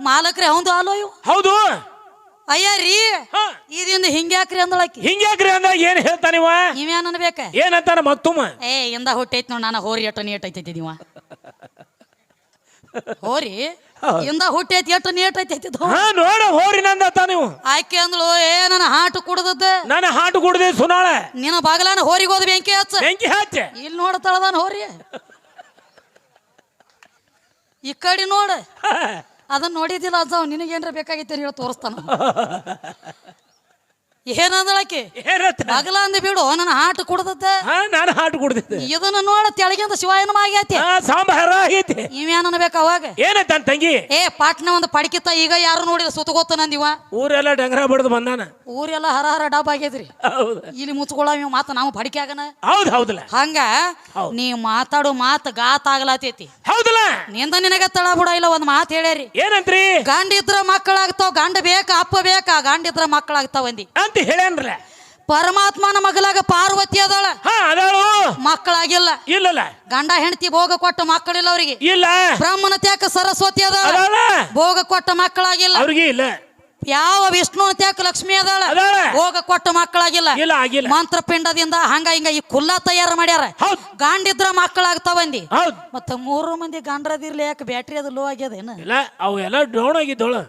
ಮಾಲಕ್ರೆ ಹೌದು ಅಲ್ಲೋ ಇವು? ಹೌದು. ಅಯ್ಯ ರೀ ಹ. ಇದಿಂದ ಹಿಂಗ್ಯಾಕ್ರಿ ಅಂದಳಕಿ ಹಿಂಗ್ಯಾಕ್ರಿ ಅಂದಾಗ ಏನ್ ಹೇಳ್ತಾನಿವ ನೀವೇನ್ ಅನ್ಬೇಕ? ಏನಂತಾನ ಮತ್ತುಮ ಏ ಇಂದ ಹುಟ್ಟೈತಿ ನೋಡ್ ನಾನು ಹೋರಿ ಎಟ್ಟು ನೀಟ್ ಐತೈತಿ ನೀವ ಹೋರಿ ಇಂದ ಹುಟ್ಟೈತಿ ಎಟ್ಟು ನೀಟ್ ಐತೈತಿ ಹಾ ನೋಡ ಹೋರಿ ನಂದತ್ತ ನೀವು ಆಕೆ ಅಂದಳು ಏ ನನ್ನ ಹಾಟು ಕುಡ್ದದ್ದ. ನನ್ನ ಹಾಟು ಕುಡ್ದೆ ಸುನಾಳ. ನಿನ್ನ ಬಾಗಲಾನ ಹೋರಿಗೆ ಹೋದ ಬೆಂಕಿ ಹಚ್ಚ. ಬೆಂಕಿ ಹಚ್ಚ. ಇಲ್ಲಿ ನೋಡ್ತಾಳದಾನ ಹೋರಿ. ಈ ಕಡೆ ನೋಡ. ಅದನ್ನ ನೋಡಿದಿಲ್ಲ ಅಜ್ಜ ನಿನಗೇನ್ರ ಬೇಕಾಗಿತ್ತು ಹೇಳಿ ತೋರಿಸ್ತಾನ. ಏನಂದಳಕಿ ಬಗಲ ಅಂದ ಬಿಡು ನನ್ನ ಹಾಟ್ ಕುಡ್ದತ್ತ ನಾನು ಹಾಟ್ ಕುಡ್ದಿದ್ದೆ. ಇದನ್ನ ನೋಡ ತೆಳಗಿಂದ ಶಿವಾಯನ ಆಗೈತಿ ಸಾಂಬಾರ ಆಗೈತಿ. ಇವೇನ್ ಅನ್ಬೇಕು ಅವಾಗ? ಏನಂತ ತಂಗಿ? ಏ ಪಾಟ್ನ ಒಂದು ಪಡಕಿತ್ತ ಈಗ ಯಾರು ನೋಡಿದ ಸುತ್ತಗೋತ ನಂದಿವ ಊರೆಲ್ಲ ಡಂಗರ ಬಡ್ದು ಬಂದಾನ. ಊರೆಲ್ಲ ಹರ ಹರ ಡಬ್ ಆಗೈತ್ರಿ ಹೌದು. ಇಲ್ಲಿ ಮುಚ್ಕೊಳ್ಳ ಇವ್ ಮಾತ ನಾವು ಪಡಿಕೆ ಆಗನ? ಹೌದು ಹೌದಲ್ಲ. ಹಂಗ. ನೀ ಮಾತಾಡೋ ಮಾತು ಗಾತ ಆಗ್ಲಾತೈತಿ. ಹೌದಲ್ಲ. ನಿಂದ ನಿನಗ ತಳ ಬಿಡ ಇಲ್ಲ ಒಂದ್ ಮಾತು ಹೇಳ್ಯಾರಿ. ಏನಂತ್ರಿ? ಗಂಡ ಇದ್ರ ಮಕ್ಕಳಾಗ್ತಾವ ಗಂಡ ಬೇಕಾ ಅಪ್ಪ ಬೇಕಾ ಗಂಡ ಇದ್ರ ಮಕ್ಕಳಾಗ್ತಾವ ಅಂದಿ ಅಂತ ಹೇಳ್ಯಾನ್ರಲ್ಲ ಪರಮಾತ್ಮನ ಮಗಲಾಗ ಪಾರ್ವತಿ ಅದಳ. ಹಾ ಅದಾಳು. ಮಕ್ಕಳಾಗಿಲ್ಲ. ಇಲ್ಲಲ್ಲ. ಗಂಡ ಹೆಂಡತಿ ಭೋಗ ಕೊಟ್ಟ ಮಕ್ಕಳಿಲ್ಲ ಅವರಿಗೆ. ಇಲ್ಲ. ಬ್ರಹ್ಮನ ತ್ಯಾಕ ಸರಸ್ವತಿ ಅದಾಳ. ಅದಾಳ. ಭೋಗ ಕೊಟ್ಟ ಮಕ್ಕಳಾಗಿಲ್ಲ. ಅವ್ರಿಗೆ ಇಲ್ಲ. ಯಾವ ವಿಷ್ಣುನ ತ್ಯಾಕ ಲಕ್ಷ್ಮಿ ಅದಾಳ. ಅದಾಳ. ಭೋಗ ಕೊಟ್ಟ ಮಕ್ಕಳಾಗಿಲ್ಲ. ಇಲ್ಲ ಆಗಿಲ್ಲ. ಮಂತ್ರ ಪಿಂಡದಿಂದ ಹಂಗ ಹಿಂಗ ಈ ಕುಲ್ಲ ತಯಾರು ಮಾಡ್ಯಾರ. ಹೌದ್. ಗಾಂಡಿದ್ರ ಮಕ್ಕಳಾಗ್ತಾವಂದಿ ಹೌದ್. ಮತ್ತ ಮೂರು ಮಂದಿ ಗಾಂಡ್ರದಿರ್ಲಿ ಯಾಕೆ ಬ್ಯಾಟ್ರಿ ಅದು ಲೋ ಆಗ್ಯದೇನ ಇಲ್ಲ ಅವೆಲ್ಲ ಡೌನ್ ಆಗಿದ್ದೋಳು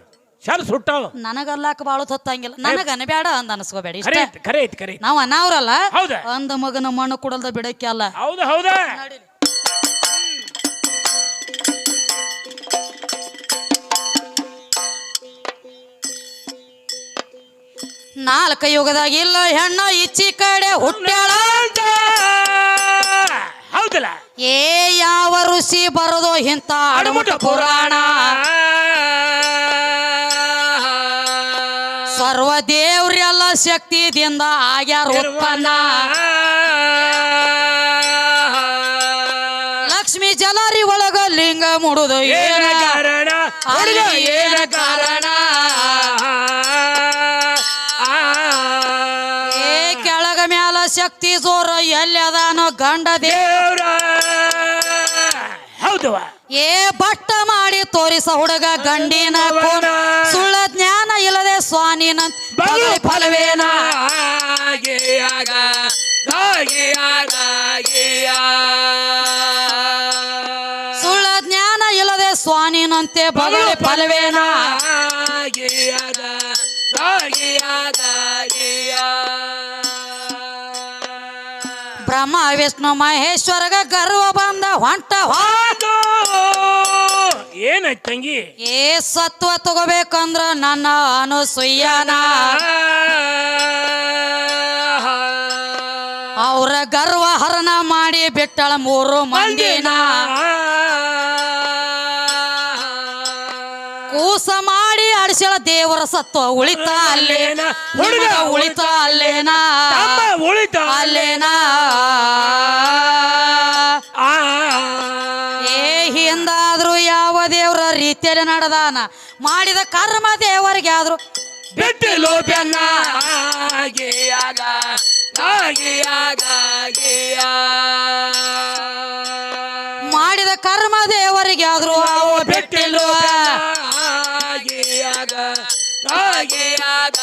ಶಾಲ ಸುಟ್ಟಾವ ನನಗಲ್ಲಾಕ ಬಾಳು ಹೊತ್ತಂಗಿಲ್ಲ ನನಗ ಅನ್ಬೇಡ ಅಂದ ಅನ್ಸ್ಕೋಬೇಡ ಇಷ್ಟ. ಐತಿ ಖರೆ ಐತಿ. ನಾವ್ ಅನಾವ್ರಲ್ಲ ಹೌದಾ. ಅಂದ ಮಗನ ಮಣ್ಣು ಕುಡಲ್ದ ಬಿಡಕ್ಕೆ ಅಲ್ಲ. ಹೌದು ಹೌದಾ. ನಾಲ್ಕ ಯುಗದಾಗ ಇಲ್ಲ ಹೆಣ್ಣ ಇಚ್ಚಿ ಕಡೆ ಹುಟ್ಟ್ಯಾಳ ಹೌದಲ್ಲ. ಏ ಯಾವ ಋಷಿ ಬರೋದು ಇಂತ ಅಡಮುಟ ಪುರಾಣ. ದೇವ್ರೆಲ್ಲ ಶಕ್ತಿದಿಂದ ಆಗ್ಯಾರ ಉತ್ಪನ್ನ. ಲಕ್ಷ್ಮಿ ಜಲಾರಿ ಒಳಗ ಲಿಂಗ ಮುಡುದು ಏನ ಕಾರಣ? ಏನ ಕಾರಣ? ಏ ಕೆಳಗ ಮ್ಯಾಲ ಶಕ್ತಿ ಜೋರ ಎಲ್ಲಿ ಅದಾನೋ ಗಂಡ ದೇವ್ರ. ಹೌದವ ಏ ಬಟ್ಟ ಮಾಡಿ ತೋರಿಸ ಹುಡುಗ ಗಂಡಿನ ಸುಳ್ಳ ಜ್ಞಾನ ಇಲ್ಲದೆ ಸ್ವಾನಿನಂತ ಬಗೆ ಫಲವೇನ ಆಗಿಯಾಗ ಸುಳ್ಳ ಜ್ಞಾನ ಇಲ್ಲದೆ ಸ್ವಾಮಿನಂತೆ ಬಗಲಿ ಫಲವೇನ ಆಗಿಯಾದ ಬ್ರಹ್ಮ ವಿಷ್ಣು ಮಹೇಶ್ವರಗ ಗರ್ವ ಬಂದ ಹೊಂಟ ಹೋ- ಏನಾಯ್ತು ತಂಗಿ? ಏ ಸತ್ವ ತಗೋಬೇಕಂದ್ರ ನನ್ನ ಅನುಸೂಯನ. ಅವ್ರ ಗರ್ವ ಹರಣ ಮಾಡಿ ಬಿಟ್ಟಳ ಮೂರು ಮಂದಿನ. ಕೂಸ ಮಾಡಿ ಅಡಿಸಳ ದೇವರ ಸತ್ವ ಉಳಿತ ಅಲ್ಲೇನ. ಹುಡುಗ ಉಳಿತ ಅಲ್ಲೇನಾ. ಉಳಿತ ದೇವ್ರ ರೀತಿಯಲ್ಲಿ ನಡೆದಾನ. ಮಾಡಿದ ಕರ್ಮ ದೇವರಿಗೆ ಆದ್ರೂ ಬಿಟ್ಟಿಲು ಬೆನ್ನ. ಮಾಡಿದ ಕರ್ಮ ದೇವರಿಗೆ ಆದ್ರೂ ಅವು ಬಿಟ್ಟಿಲು ಆಗಿಯಾಗ ಆಗಿಯಾಗ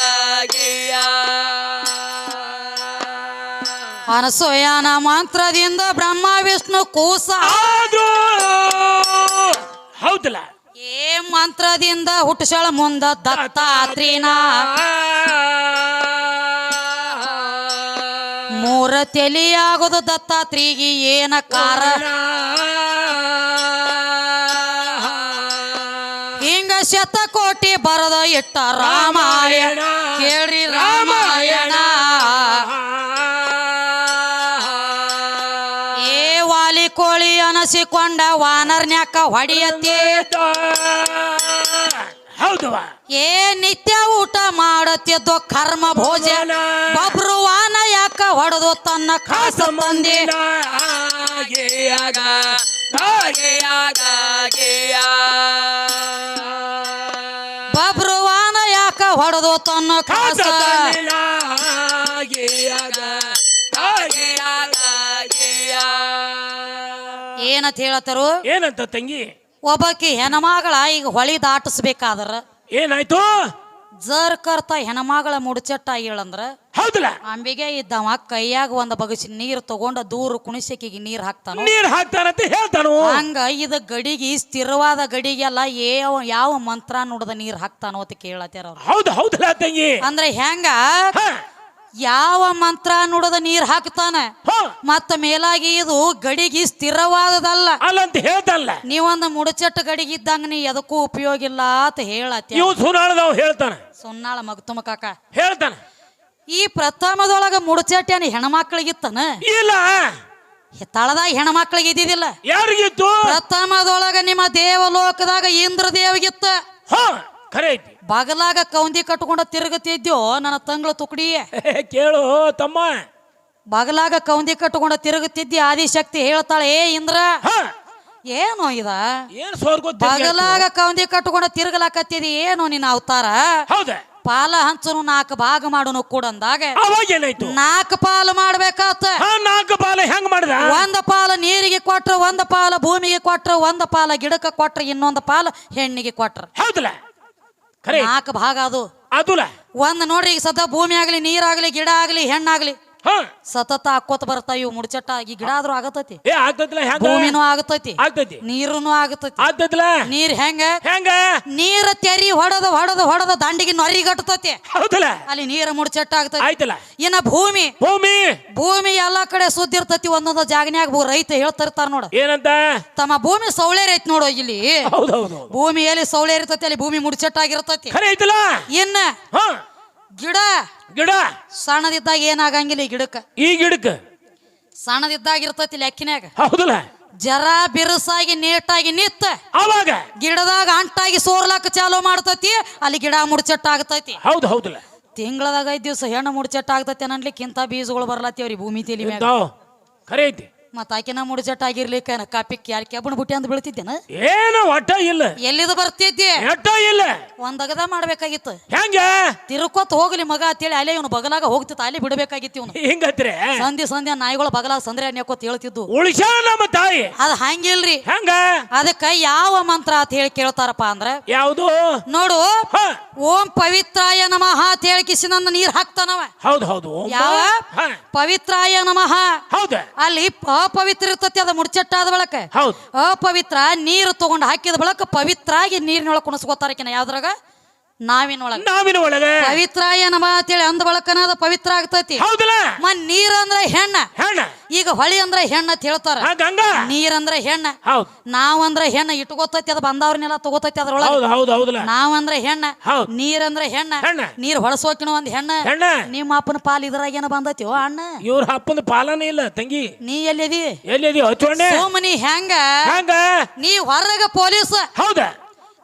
ಅನಸೂಯನ ಮಂತ್ರದಿಂದ ಬ್ರಹ್ಮ ವಿಷ್ಣು ಕೂಸ. ಹೌದಲ್ಲ? ಏ ಮಂತ್ರದಿಂದ ಹುಟ್ಟಸಳ ಮುಂದ ದತ್ತಾತ್ರಿನ ಮೂರ ತೆಲಿಯಾಗೋದು ದತ್ತಾತ್ರಿಗೆ ಏನ ಕಾರಣ ಹಿಂಗ ಶತಕೋಟಿ ಬರದ ಇಟ್ಟ ರಾಮಾಯಣ. ಕೇಳ್ರಿ ರಾಮಾಯಣ. ಕೋಳಿ ಅನಸಿಕೊಂಡ ವಾನರ್ನ್ಯಾಕ ಹೊಡಿಯತ್ತೆ. ಏ ನಿತ್ಯ ಊಟ ಮಾಡತ್ತಿದ್ದು ಕರ್ಮ ಭೋಜನ ಬಬ್ರುವಾನ ಯಾಕ ಹೊಡೆದು ತನ್ನ ಕಾಸ ಮಂದಿ ವಾನ ಬಬ್ರುವಾನ ಯಾಕ ಹೊಡೆದು ತನ್ನ ಕಾಸ ಏನಂತ ಹೇಳತ್ತಾರು? ಏನಂತ ತಂಗಿ? ಒಬ್ಬಾಕಿ ಹೆಣಮಗಳ ಈಗ ಹೊಳಿ ದಾಟಿಸ್ಬೇಕಾದ್ರ. ಏನಾಯ್ತು? ಜರ್ ಕರ್ತ ಹೆಣಮಗಳ ಮುಡ್ಚಟ್ಟ ಹೇಳಂದ್ರ ಹೌದಲ್ಲ? ಅಂಬಿಗೆ ಇದ್ದವ ಕೈಯಾಗ ಒಂದ್ ಬಗಸಿ ನೀರ್ ತಗೊಂಡ ದೂರ ಕುಣಿಸಕಿಗೆ ನೀರ್ ಹಾಕ್ತಾನ. ನೀರ್ ಹಾಕ್ತಾನಂತ ಹೇಳ್ತಾನು? ಹಂಗ ಇದ ಗಡಿಗೆ ಸ್ಥಿರವಾದ ಗಡಿಗೆಲ್ಲ ಯಾವ ಯಾವ ಮಂತ್ರ ನೋಡದ ನೀರ್ ಹಾಕ್ತಾನೋ ಅಂತ ಕೇಳತ್ತಾರ ಅವ್ರು. ಹೌದು ಹೌದಲ್ಲ ತಂಗಿ? ಅಂದ್ರೆ ಹೆಂಗ? ಯಾವ ಮಂತ್ರ ನುಡದ ನೀರ್ ಹಾಕ್ತಾನೆ? ಮತ್ತ ಮೇಲಾಗಿ ಇದು ಗಡಿಗೆ ಸ್ಥಿರವಾದದಲ್ಲ. ಅಲ್ಲಂತ ಹೇಳ್ತಲ್ಲ ನೀವೊಂದು ಮುಡಚಟ್ಟು ಗಡಿಗೆ ಇದ್ದಂಗ ನೀ ಎದಕ್ಕೂ ಉಪಯೋಗ ಇಲ್ಲ ಅಂತ ಹೇಳತ್ಯ. ಇವ್ ಸುನಾಳದವ್ ಹೇಳ್ತಾನೆ. ಸುನ್ನಾಳ ಮಗತುಮ ಕಾಕ. ಹೇಳ್ತಾನೆ. ಈ ಪ್ರಥಮದೊಳಗ ಮುಡಚಟ್ಟೇನ ಹೆಣ್ಮಕ್ಳಿಗಿತ್ತನ? ಇಲ್ಲ. ತಳದಾಗ ಹೆಣ್ಮಕ್ಳಿಗೆ ಇದ್ದಿದ್ದಿಲ್ಲ. ಯಾರಿಗಿತ್ತು? ಪ್ರಥಮದೊಳಗ ನಿಮ್ಮ ದೇವಲೋಕದಾಗ ಇಂದ್ರ ದೇವಗಿತ್ತ ಹ ಖರೆ ಐತಿ. ಬಗಲಾಗ ಕೌಂದಿ ಕಟ್ಕೊಂಡ ತಿರುಗತಿದ್ಯೋ ನನ್ನ ತಂಗಳ ತುಕಡಿಯೇ ಕೇಳು ತಮ್ಮ. ಬಗಲಾಗ ಕೌಂದಿ ಕಟ್ಕೊಂಡ ತಿರುಗುತ್ತಿದ್ದಿ ಆದಿಶಕ್ತಿ ಹೇಳ್ತಾಳೆ ಏ ಇಂದ್ರ ಏನು ಇದ? ಏನ್ ಬಗಲಾಗ ಕೌಂದಿ ಕಟ್ಕೊಂಡ ತಿರುಗಲಾಕತ್ತಿದಿ ಏನು ನಿನ್ನ ಅವತಾರ? ಹೌದ. ಪಾಲ ಹಂಚನು ನಾಲ್ಕು ಭಾಗ ಮಾಡುನು ಕೂಡ ಅಂದಾಗ ಅವಾಗ ಏನಾಯ್ತು? ನಾಲ್ಕು ಪಾಲು ಮಾಡ್ಬೇಕಾತ. ನಾಲ್ಕು ಬಾಲ ಹೆಂಗ್ ಮಾಡಿದ? ಒಂದ ಪಾಲ ನೀರಿಗೆ ಕೊಟ್ರ ಒಂದ ಪಾಲ ಭೂಮಿಗೆ ಕೊಟ್ರ ಒಂದ ಪಾಲ ಗಿಡಕ್ಕೆ ಕೊಟ್ರ ಇನ್ನೊಂದು ಪಾಲ ಹೆಣ್ಣಿಗೆ ಕೊಟ್ರ. ಹೌದಲ್ಲ? ಖರೆ. ನಾಲ್ಕು ಭಾಗ ಅದು. ಅದುಲ. ಒಂದ್ ನೋಡ್ರಿ ಈಗ ಸದ್ಯ ಭೂಮಿ ಆಗ್ಲಿ ನೀರಾಗ್ಲಿ ಗಿಡ ಆಗ್ಲಿ ಹೆಣ್ಣಾಗ್ಲಿ. ಸತತ ಹಾಕೋತ ಬರ್ತಾ ಇವು ಮುಡ್ಚಟ್ಟ ಈ ಗಿಡ ಆದ್ರೂ ಆಗತೈತಿ. ಏ ಆಗ್ತೈತಿಲ್ಲ ಹೆಂಗ? ಭೂಮಿನೂ ಆಗತೈತಿ. ಆಗ್ತೈತಿ. ನೀರುನು ಆಗತೈತಿ. ಆಗ್ತೈತಿಲ್ಲ? ನೀರ್ ಹೆಂಗ? ಹೆಂಗ? ನೀರ ತೆರಿ ಹೊಡದ ಹೊಡದ ಹೊಡದ ದಂಡಿಗೆ ನೊರಿಗಟ್ಟತೈತಿ. ಹೌದಲ್ಲ? ಅಲ್ಲಿ ನೀರ ಮುಡ್ಚಟ್ಟ ಆಗ್ತೈತಿ ಆಯ್ತಲ್ಲ. ಇನ್ನ ಭೂಮಿ. ಭೂಮಿ. ಭೂಮಿ ಎಲ್ಲಾ ಕಡೆ ಸುದ್ದಿರ್ತೈತಿ ಒಂದೊಂದು ಜಾಗನ್ಯಾಗ ರೈತ ಹೇಳ್ತಿರ್ತಾರ ನೋಡ. ಏನಂತ? ತಮ್ಮ ಭೂಮಿ ಸೌಳೇರ್ ಐತಿ ನೋಡು ಇಲ್ಲಿ. ಭೂಮಿ ಎಲ್ಲಿ ಸೌಳೆ ಇರ್ತೈತಿ ಅಲ್ಲಿ ಭೂಮಿ ಮುಡ್ಚಟ್ಟ ಆಗಿರ್ತೈತಿ ಇನ್ನ ಗಿಡ. ಗಿಡ. ಸಣ್ಣದಿದ್ದಾಗ ಏನಾಗಂಗಿಲ್ಲ ಈ ಗಿಡಕ್ಕ. ಈ ಗಿಡಕ್ಕ. ಸಣ್ಣದಿದ್ದಾಗ ಇರ್ತೈತಿ ಲೆಕ್ಕಿನ್ಯಾಗ. ಹೌದಲ್ಲ? ಜರ ಬಿರುಸಾಗಿ ನೀಟಾಗಿ ನಿತ್ತ. ಅವಾಗ ಗಿಡದಾಗ ಅಂಟಾಗಿ ಸೋರ್ಲಾಕ ಚಾಲು ಮಾಡ್ತೈತಿ ಅಲ್ಲಿ ಗಿಡ ಮುಡ್ಚಟ್ಟ ಆಗ್ತೈತಿ ಹೌದು ಹೌದಲ್ಲ? ತಿಂಗಳದಾಗ ಐದ್ ದಿವಸ ಹೆಣ್ಣು ಮುಡ್ಚಟ್ಟ ಆಗ್ತೈತಿ ಇಂಥ ಬೀಜಗಳು ಬರ್ಲತ್ತೀವ್ರಿ ಭೂಮಿ ತಲಿ ಮ್ಯಾಗ. ಖರೆ ಐತಿ. ಮತ್ತ ಆಕಿನ ಮುಡ್ಚಟ್ಟ ಆಗಿರ್ಲಿಕ್ಕ ಕಾಪಿ ಯಾರು ಕೆಬ್ಬಣ ಬುಟ್ಟಿ ಅಂತ ಬೀಳ್ತಿದ್ದೇನ? ಏನು ಒಟ್ಟ ಇಲ್ಲ. ಎಲ್ಲಿದು ಬರ್ತೈತಿ ಎಟ್ಟ ಇಲ್ಲ. ಒಂದ್ ಅಗದ ಮಾಡ್ಬೇಕಾಗಿತ್ತು. ಹೆಂಗ? ತಿರುಕೋತ್ ಹೋಗ್ಲಿ ಮಗ ಅಂತೇಳಿ ಅಲ್ಲೇ ಇವನು ಬಗಲಾಗ ಹೋಗ್ತಿತ್ತು ಅಲ್ಲಿ ಬಿಡಬೇಕಾಗಿತ್ತು ಇವನು. ಹಿಂಗತ್ರೆ? ಸಂಧಿ ಸಂಧ್ಯಾ ನಾಯಿಗಳು ಬಗಲಾಗ ಸಂದ್ರೆ ಅನ್ಯಕೋತ್ ಹೇಳ್ತಿದ್ದು ಉಳಿಸ ನಮ್ಮ ತಾಯಿ? ಅದ್ ಹಂಗಿಲ್ರಿ. ಹೆಂಗ? ಅದಕ್ಕ ಯಾವ ಮಂತ್ರ ಅಂತ ಹೇಳಿ ಕೇಳ್ತಾರಪ್ಪ ಅಂದ್ರ ಯಾವುದು? ನೋಡು ಓಂ ಪವಿತ್ರಾಯ ನಮಃ ಅಂತ ಹೇಳಿ ಕಿಸಿನಂದ ನೀರ್ ಹಾಕ್ತಾನವ. ಹೌದು ಹೌದು. ಯಾವ? ಪವಿತ್ರಾಯ ನಮಃ. ಹೌದು. ಅಲ್ಲಿ ಅಪವಿತ್ರ ಇರ್ತತಿ ಅದ ಮುಡ್ಚಟ್ಟಾದ ಬಳಕ. ಹೌದು. ಅಪವಿತ್ರ ನೀರು ತಗೊಂಡ್ ಹಾಕಿದ ಬಳಕ ಪವಿತ್ರ ಆಗಿ ನೀರಿನೊಳಗೆ ಕುಣಸ್ಕೋತಾರಕಿನ ಯಾವ್ದ್ರಾಗ? ನಾವಿನ ಒಳಗೆ. ಪವಿತ್ರ ಏನಮ್ಮ ಅಂತೇಳಿ ಅಂದ ಬಳಕನಾದ ಪವಿತ್ರ ಆಗ್ತೈತಿ. ಹೌದಲ್ಲ? ಮನ್ ನೀರ್ ಅಂದ್ರ ಹೆಣ್ಣ. ಹೆಣ್ಣ. ಈಗ ಹೊಳಿ ಅಂದ್ರ ಹೆಣ್ಣ ಅಂತ ಹೇಳ್ತಾರ. ನೀರ್ ಗಂಗಾ. ನೀರಂದ್ರ ಹೆಣ್ಣ. ನಾವ್ ಅಂದ್ರ ಹೆಣ್ಣ ಇಟ್ಕೋತೈತಿ ಅದ ಬಂದವ್ರನ್ನೆಲ್ಲ ತಗೋತೈತಿ ಅದ್ರೊಳಗ. ಹೌದ್ ಹೌದ್ ಹೌದಲ್ಲ? ನಾವಂದ್ರ ಹೆಣ್ಣ. ನೀರ್ ಅಂದ್ರ ಹೆಣ್ಣ. ನೀರ್ ಹೊಳಸೋಕಿನ ಒಂದ್ ಹೆಣ್ಣ. ಹೆಣ್ಣ. ನಿಮ್ಮ ಅಪ್ಪನ ಪಾಲ್ ಇದ್ರಾಗ ಏನ ಬಂದೈತಿ ಓ ಅಣ್ಣ. ಇವ್ರ ಅಪ್ಪನ ಪಾಲನೇ ಇಲ್ಲ ತಂಗಿ. ನೀ ಎಲ್ಲಿದಿ? ಎಲ್ಲಿದಿ? ಹಚ್ಚೋಣೆ ಸೋಮನಿ ಹೆಂಗ? ಹಂಗ? ನೀ ಹೊರಗ ಪೊಲೀಸ್. ಹೌದ.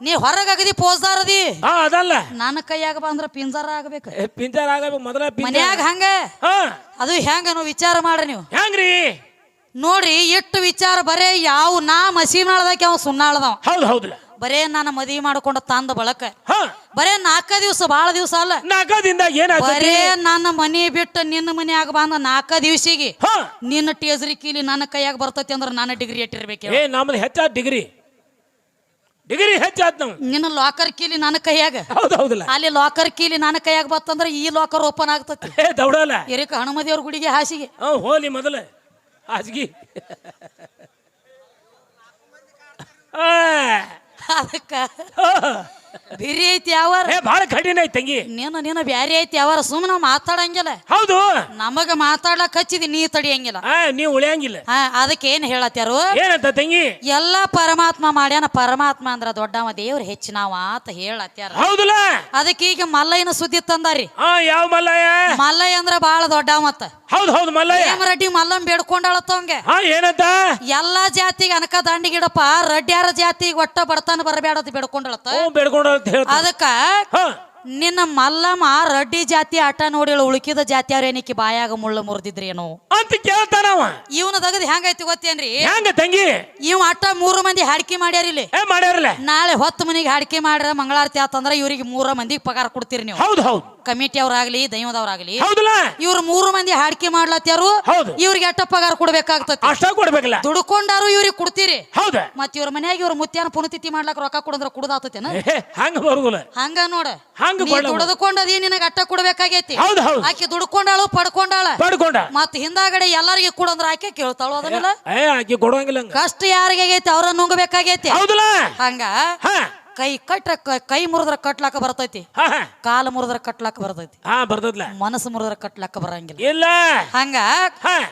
ನೀ ಹೊರಗ ಪೋಸ್ದಾರದಿ. ಹಾ ಅದಲ್ಲ. ನನ್ನ ಕೈಯಾಗ ಬಂದ್ರ ಪಿಂಜಾರ ಆಗ್ಬೇಕು. ಏ, ಪಿಂಜಾರ ಆಗಬೇಕು ಮೊದಲ ಪಿಂಜಾರ. ಮನ್ಯಾಗ ಹಂಗ? ಹಾ. ಅದು ಹೆಂಗ ನೀವು ವಿಚಾರ ಮಾಡ್ರಿ ನೀವು. ಹೆಂಗ್ರಿ? ನೋಡ್ರಿ ಎಷ್ಟು ವಿಚಾರ ಬರೇ ಯಾವ ನಾ ಮಸೀನಾಳದಕ್ಕೆ ಅವ ಸುನ್ನಾಳದವ. ಹೌದು ಹೌದು. ಬರೇ ನಾನು ಮದುವೆ ಮಾಡ್ಕೊಂಡು ತಂದ ಬಳಕ. ಹಾ. ಬರೇ ನಾಲ್ಕ ದಿವ್ಸ ಬಾಳ ದಿವ್ಸ ಅಲ್ಲ. ನಾಲ್ಕದಿಂದ ಏನಾಗ್ತದೆ ಬರೇ ನನ್ನ ಮನೆ ಬಿಟ್ಟು ನಿನ್ನ ಮನ್ಯಾಗ ಬಂದ ನಾಲ್ಕ ದಿವ್ಸಿಗೆ. ಹಾ. ನಿನ್ನ ಟೇಜ್ರಿ ಕೀಲಿ ನನ್ನ ಕೈಯಾಗ ಬರ್ತೈತಿ ಅಂದ್ರೆ ನನ್ನ ಡಿಗ್ರಿ ಇಟ್ಟಿರ್ಬೇಕು ಏ ನಮ್ದು ಡಿಗ್ರಿ ಡಿಗ್ರಿ ಹೆಚ್ಚಾದ್ ನಾವು ನಿನ್ನ ಲಾಕರ್ ಕೀಲಿ ನನ್ನ ಕೈಯಾಗ. ಹೌದು ಹೌದಲ್ಲ ಅಲ್ಲಿ. ಲಾಕರ್ ಕೀಲಿ ನನ್ನ ಕೈಯಾಗ ಬತ್ತಂದ್ರೆ ಈ ಲಾಕರ್ ಓಪನ್ ಆಗ್ತತಿ. ಏ ದೌಡಲ್ಲ ಎರಿಕ ಹನುಮದೇವ್ರ ಗುಡಿಗೆ ಹಾಸಿಗೆ. ಹ್ಞೂ ಹೋಲಿ ಮೊದಲ. ಹಾಸಿಗೆ. ಅದಕ್ಕ. ಬಿರಿ ಐತಿ ಯಾವಾರ? ಬಹಳ ಕಠಿಣ ಐತಿ ತಂಗಿ. ನೀನು ನೀನು ಬ್ಯಾರೆ ಐತಿ ಯಾವಾರ? ಸುಮ್ಮನೆ ಮಾತಾಡಂಗಿಲ್ಲ. ಹೌದು. ನಮಗ ಮಾತಾಡ್ಲಕ್ ಹಚ್ಚಿದಿ ನೀ ತಡಿಯಂಗಿಲ್ಲ. ಆ ನೀವು ಉಳಿಯಂಗಿಲ್ಲ. ಹಾ ಅದಕ್ಕೆ ಏನ್ ಹೇಳತ್ಯಾರು? ಏನಂತ ತಂಗಿ? ಎಲ್ಲ ಪರಮಾತ್ಮ ಮಾಡ್ಯಾನ ಪರಮಾತ್ಮ ಅಂದ್ರ ದೊಡ್ಡವ ದೇವ್ರ ಹೆಚ್ಚಿನವ ಅಂತ ಹೇಳತ್ಯಾರ. ಹೌದಲ್ಲ? ಅದಕ್ಕೆ ಈಗ ಮಲ್ಲಯ್ಯನ ಸುದ್ದಿ ತಂದಾರಿ. ಯಾವ ಮಲ್ಲಯ್ಯ? ಮಲ್ಲಯ್ಯ ಅಂದ್ರ ಬಾಳ ದೊಡ್ಡವ ಮತ್ತ. ಹೌದ್ ಹೌದು ಮಲ್ಲಯ್ಯ. ರೆಡ್ಡಿ ಮಲ್ಲಂ ಬೇಡ್ಕೊಂಡಳತ್ತವಂಗೆ ಹಾ ಏನಂತ? ಎಲ್ಲಾ ಜಾತಿಗೆ ಅನಕ ದಂಡಿಗಿಡಪ್ಪ ರಡ್ಯಾರ ಜಾತಿಗೆ ಒಟ್ಟ ಬಡತನ ಬರಬೇಡ ಬೇಡ್ಕೊಂಡಳತ್ತ. ಹ್ಞೂ ಬೇಡ್ಕೊಂಡು ಅಂತ ಹೇಳ್ತ ಅದಕ್ಕ ಹಾ. ನಿನ್ನ ಮಲ್ಲಮ್ಮ ರಡ್ಡಿ ಜಾತಿ ಆಟ ನೋಡಿ ಉಳುಕಿದ ಜಾತಿಯವ್ರ ಏನಕ್ಕೆ ಬಾಯಾಗ ಮುಳ್ಳು ಮುರಿದಿದ್ರೇನು? ಅಂತ ಕೇಳ್ತಾನವ ಇವನ ತಗದ್ ಹೆಂಗೈತಿ ಗೊತ್ತೇನ್ರಿ? ಹೆಂಗ ತಂಗಿ? ಇವ್ ಅಟ್ಟ ಮೂರು ಮಂದಿ ಹಾಡಿಕೆ ಮಾಡ್ಯಾರಿಲ್ಲಿ ಏ ಮಾಡ್ಯಾರಲ್ಲ? ನಾಳೆ ಹೊತ್ತು ಮನಿಗೆ ಹಾಡಿಕೆ ಮಾಡ್ರ ಮಂಗಳಾರತಿ ಆತಂದ್ರ ಇವ್ರಿಗೆ ಮೂರ ಮಂದಿಗೆ ಪಗಾರ ಕೊಡ್ತೀರಿ ನೀವು. ಹೌದು ಹೌದು. ಕಮಿಟಿ ಅವ್ರಾಗ್ಲಿ ದೈವದವ್ರಾಗ್ಲಿ ಹೌದಲ್ಲ? ಇವ್ರು ಮೂರು ಮಂದಿ ಹಾಡಿಕೆ ಮಾಡ್ಲತ್ಯಾರು ಹೌದು. ಇವ್ರಿಗೆ ಎಟ್ಟ ಪಗಾರ ಕೊಡ್ಬೇಕಾಗ್ತತಿ? ಅಷ್ಟ ಕೊಡ್ಬೇಕಲ್ಲ? ದುಡ್ಕೊಂಡಾರು ಇವ್ರಿಗೆ ಕೊಡ್ತೀರಿ. ಹೌದ. ಮತ್ ಇವ್ರ ಮನ್ಯಾಗ ಇವ್ರ ಮುತ್ಯಾನ ಪುನತಿಥಿ ಮಾಡ್ಲಾಕ ರೊಕ್ಕ ಕೊಡಂದ್ರ ಕುಡದಾತೇನ ಹಂಗ ಬರುದಿಲ್ಲ. ಹಂಗ ನೋಡ. ಹಂಗ ನೀ ಅದೇ ನಿನಗೆ ಅಟ್ಟ ಕೊಡ್ಬೇಕಾಗೈತಿ. ಹೌದು ಹೌದು. ಆಕಿ ದುಡ್ಕೊಂಡಾಳು ಪಡ್ಕೊಂಡಾಳ. ಪಡ್ಕೊಂಡ. ಮತ್ ಹಿಂದಾಗಡೆ ಎಲ್ಲಾರಿಗೆ ಅಂದ್ರ ಆಕೆ ಕೇಳ್ತಾಳು ಅದನ್ನೆಲ್ಲ? ಏ ಆಕಿ ಕಷ್ಟ ಯಾರಿಗೆ ಆಗೈತಿ ಅವ್ರ ನುಂಗಬೇಕಾಗೈತಿ. ಹೌದಲ್ಲ? ಹಂಗ? ಕೈ ಕಟ್ರ ಕೈ ಮುರಿದ್ರ ಕಟ್ಲಾಕ ಬರ್ತೈತಿ. ಹಾ ಹಾ. ಕಾಲ ಮುರಿದ್ರ ಕಟ್ಲಾಕ ಬರ್ತೈತಿ. ಹಾ ಬರ್ತದ್ಲ ಮನಸ್ಸು ಮುರಿದ್ರ ಕಟ್ಲಾಕ ಬರಂಗಿಲ್ಲ. ಇಲ್ಲ. ಹಂಗ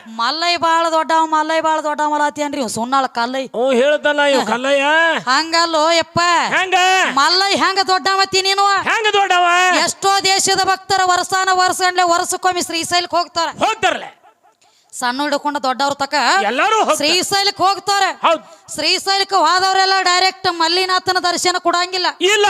ಮಲ್ಲೈ ಬಾಳ ದೊಡ್ಡವ ಮಲ್ಲೈ ಬಾಳ ದೊಡ್ಡವ ಮಲಾತಿಯನ್ರಿ ಇವ್ ಸುಣ್ಣಾಳ ಕಲ್ಲೈ? ಹ್ಞೂ ಹೇಳ್ತಲ್ಲ ಇವ್ ಕಲ್ಲಯ್ಯ. ಹಂಗಲ್ಲೋ ಯಪ್ಪ. ಹೆಂಗ? ಮಲ್ಲೈ ಹೆಂಗ ದೊಡ್ಡವತ್ತಿ ನೀನು? ಹೆಂಗ ದೊಡ್ಡವ? ಎಷ್ಟೋ ದೇಶದ ಭಕ್ತರ ವರ್ಷಾನ ವರ್ಷ ವರ್ಷಕ್ಕೊಮ್ಮೆ ಶ್ರೀಶೈಲಕ್ಕೆ ಹೋಗ್ತಾರ. ಹೋಗ್ತಾರಲ್ಲ. ಸಣ್ಣ ಹಿಡ್ಕೊಂಡ ದೊಡ್ಡವ್ರ ತಕ ಎಲ್ಲರೂ ಶ್ರೀಶೈಲಕ್ಕೆ ಹೋಗ್ತಾರೆ. ಶ್ರೀಶೈಲಕ್ಕೆ ಹೋದವರೆಲ್ಲ ಡೈರೆಕ್ಟ್ ಮಲ್ಲಿನಾಥನ ದರ್ಶನ ಕೊಡಂಗಿಲ್ಲ. ಇಲ್ಲ.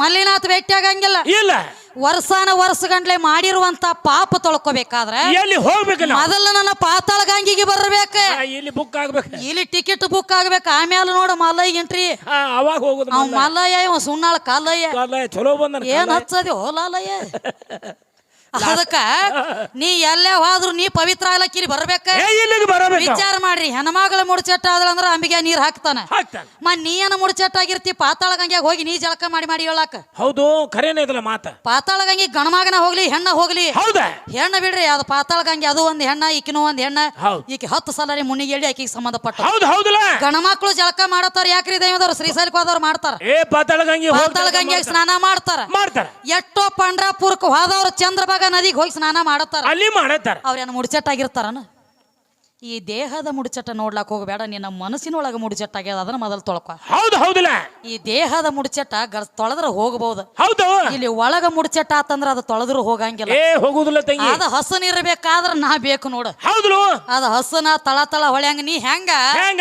ಮಲ್ಲಿನಾಥ ಭೇಟಿ ಆಗಂಗಿಲ್ಲ. ಇಲ್ಲ. ವರ್ಷಾನ ವರ್ಷ ಗಂಟ್ಲೆ ಮಾಡಿರುವಂತ ಪಾಪ ತೊಳ್ಕೊಬೇಕಾದ್ರೆ ಎಲ್ಲಿ ಹೋಗ್ಬೇಕಲ್ಲ ಮೊದಲ ನನ್ನ ಪಾತಾಳ ಗಂಗಿಗೆ ಬರ್ಬೇಕ. ಇಲ್ಲಿ ಬುಕ್ ಆಗ್ಬೇಕು. ಇಲ್ಲಿ ಟಿಕೆಟ್ ಬುಕ್ ಆಗ್ಬೇಕು. ಆಮೇಲೆ ನೋಡು ಮಲ್ಲಯ್ಯ ಎಂಟ್ರಿ ಅವಾಗ ಹೋಗುದು ಅವ್ ಮಲ್ಲಯ್ಯ. ಇವ ಸುನ್ನಾಳ ಕಾಲಯ್ಯ. ಚಲೋ ಏನ್ ಹಚ್ಚದಿ? ಹೋಲಯ್ಯ ಅದಕ್ಕ ನೀ ಎಲ್ಲೇ ಹೋದ್ರು ನೀ ಪವಿತ್ರ ಆಗ್ಲಕ್ಕಿರಿ ಬರ್ಬೇಕ? ಏ ಇಲ್ಲಿಗೆ ಬರಬೇಕು. ವಿಚಾರ ಮಾಡ್ರಿ ಹೆಣ್ಮಗಳ ಮುಡ್ಚೆಟ್ಟ ಅಂದ್ರ ಅಂಬಿಗೆ ನೀರ್ ಹಾಕ್ತಾನ. ಹಾಕ್ತಾನ. ಮ ನೀ ಏನ ಮುಡ್ಚೆಟ್ಟ ಆಗಿರ್ತಿ ಪಾತಾಳ ಗಂಗ್ಯಾಗ ಹೋಗಿ ನೀ ಜಳಕ ಮಾಡಿ ಮಾಡಿ ಹೇಳಾಕ? ಹೌದು ಖರೇನೇ ಇದಲ್ಲ ಮಾತ. ಪಾತಾಳ ಗಂಗೆ ಗಣಮಗನ ಹೋಗ್ಲಿ ಹೆಣ್ಣ ಹೋಗ್ಲಿ. ಹೌದಾ? ಹೆಣ್ಣ ಬಿಡ್ರಿ ಅದು ಪಾತಾಳ ಗಂಗೆ ಅದು ಒಂದ್ ಹೆಣ್ಣ ಈಕಿನೂ ಒಂದ್ ಹೆಣ್ಣ. ಹೌದ್. ಈಕಿ ಹತ್ತು ಸಲ ರೀ ಮುನ್ನಿಗೆ ಹೇಳಿ ಆಕಿಗೆ ಸಂಬಂಧಪಟ್ಟ. ಹೌದು ಹೌದಲ್ಲ? ಗಣಮಕ್ಳು ಜಳಕ ಮಾಡತಾರ ಯಾಕ್ರಿ ದೈವದವ್ರು? ಶ್ರೀಶೈಲಕ್ಕೆ ಹೋದವ್ರು ಮಾಡ್ತಾರ. ಏ ಪಾತಾಳ ಗಂಗೆ ಪಾತಾಳ ಸ್ನಾನ ಮಾಡ್ತಾರ. ಮಾಡ್ತಾರ. ಎಷ್ಟೋ ಪಂಡ್ರಾಪುರಕ್ಕೆ ಹೋದವ್ರು ಚಂದ್ರಭಾಗ ನದಿಗೆ ಹೋಗಿ ಸ್ನಾನ ಮಾಡತ್ತಾರ? ಅಲ್ಲಿ ಮಾಡತ್ತಾರ. ಅವ್ರೇನು ಮುಡ್ಚಟ್ಟಾಗಿರ್ತಾರನ? ಈ ದೇಹದ ಮುಡ್ಚಟ ನೋಡ್ಲಾಕ್ ಹೋಗಬೇಡ ನಿನ್ನ ಮನಸ್ಸಿನೊಳಗ ಮುಡ್ಚಟ್ಟಾಗ್ಯದ ಅದನ್ನ ಮೊದಲು ತೊಳ್ಕೊ. ಹೌದು ಹೌದಿಲ್ಲ. ಈ ದೇಹದ ಮುಡ್ಚಟ ಗರ್ ತೊಳೆದ್ರ ಹೋಗಬಹುದು ಹೌದು. ಇಲ್ಲಿ ಒಳಗ ಮುಡ್ಚಟ ಆತಂದ್ರ ಅದು ತೊಳೆದ್ರು ಹೋಗಂಗಿಲ್ಲ. ಏ ಹೋಗುದಿಲ್ಲ ತಂಗಿ. ಅದ ಹಸನ್ ಇರ್ಬೇಕಾದ್ರ ನಾ ಬೇಕು ನೋಡು. ಹೌದು. ಅದ ಹಸನ ತಳ ತಳ ಹೊಳ್ಯಂಗ ನೀ ಹೆಂಗ? ಹೆಂಗ?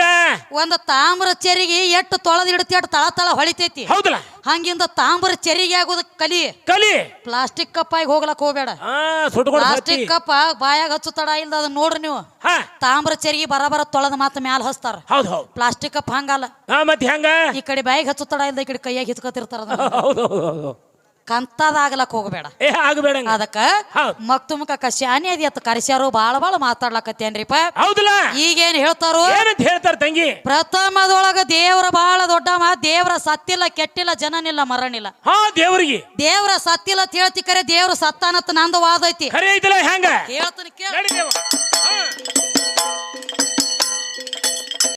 ಒಂದ್ ತಾಮ್ರ ಚೆರಿಗೆ ಎಟ್ಟು ತೊಳೆದಿಡ್ತಿ ಎಷ್ಟು ತಳ ತಳ ಹೊಳಿತೈತಿ. ಹೌದಲ್ಲ. ಹಂಗಿಂದ ತಾಮ್ರ ಚೆರಿಗೆ ಆಗೋದ ಕಲಿ. ಕಲಿ. ಪ್ಲಾಸ್ಟಿಕ್ ಕಪ್ಪಾಗಿ ಹೋಗ್ಲಕ್ ಹೋಗ್ಬೇಡ. ಹಾ ಸುಟ್ಕೊಂಡು ಪ್ಲಾಸ್ಟಿಕ್ ಕಪ್ಪ ಬಾಯಾಗ ಹಚ್ಚು ತಡ ಇಲ್ದ ಅದನ್ನ ನೋಡ್ರಿ ನೀವು. ಹಾ. ತಾಮ್ರ ಚೆರಿಗೆ ಬರಬರ ತೊಳೆದ ಮಾತ್ರ ಮ್ಯಾಲ ಹಚ್ತಾರ. ಹೌದು ಹೌದು. ಪ್ಲಾಸ್ಟಿಕ್ ಕಪ್ ಹಂಗಲ್ಲ. ಹಾ ಮತ್ತೆ ಹೆಂಗ? ಈ ಕಡೆ ಬಾಯಿಗೆ ಹಚ್ಚು ತಡ ಇಲ್ದ ಈ ಕಡೆ ಕೈಯಾಗ ಹಿಚ್ಕೋತಿರ್ತಾರ ಅದನ್ನ. ಹೌದು ಹೌದು ಹೌದು. ಕಂತದಾಗ್ಲಕ್ ಹೋಗ್ಬೇಡ. ಏ ಆಗಬೇಡ ಅದಕ್ಕ ಹೌದ್. ಮುಖ ಕಶ್ಯಾನಿ ಅದಿ ಅತ್ತ ಕರೆಸ್ಯಾರು ಬಾಳ ಬಾಳ ಮಾತಾಡ್ಲಕತ್ತೇನ್ರಿಪ್ಪ ಹೌದಲ್ಲ ಈಗೇನ್ ಹೇಳ್ತಾರು? ಏನಂತ ಹೇಳ್ತಾರ ತಂಗಿ? ಪ್ರಥಮದೊಳಗ ದೇವ್ರ ಬಹಳ ದೊಡ್ಡ ಮಾ ದೇವ್ರ ಸತ್ತಿಲ್ಲ ಕೆಟ್ಟಿಲ್ಲ ಜನನಿಲ್ಲ ಮರಣಿಲ್ಲ ಹಾ ದೇವ್ರಿಗೆ. ದೇವ್ರ ಸತ್ತಿಲ್ಲ ಅಂತ ಹೇಳ್ತಿ ಕರೆ ದೇವ್ರ ಸತ್ತಾನತ್ ನಂದು ವಾದ ಐತಿ. ಖರೆ ಐತಲ್ಲ ಹೆಂಗ? ಹೇಳ್ತೀನಿ ಕೇಳ.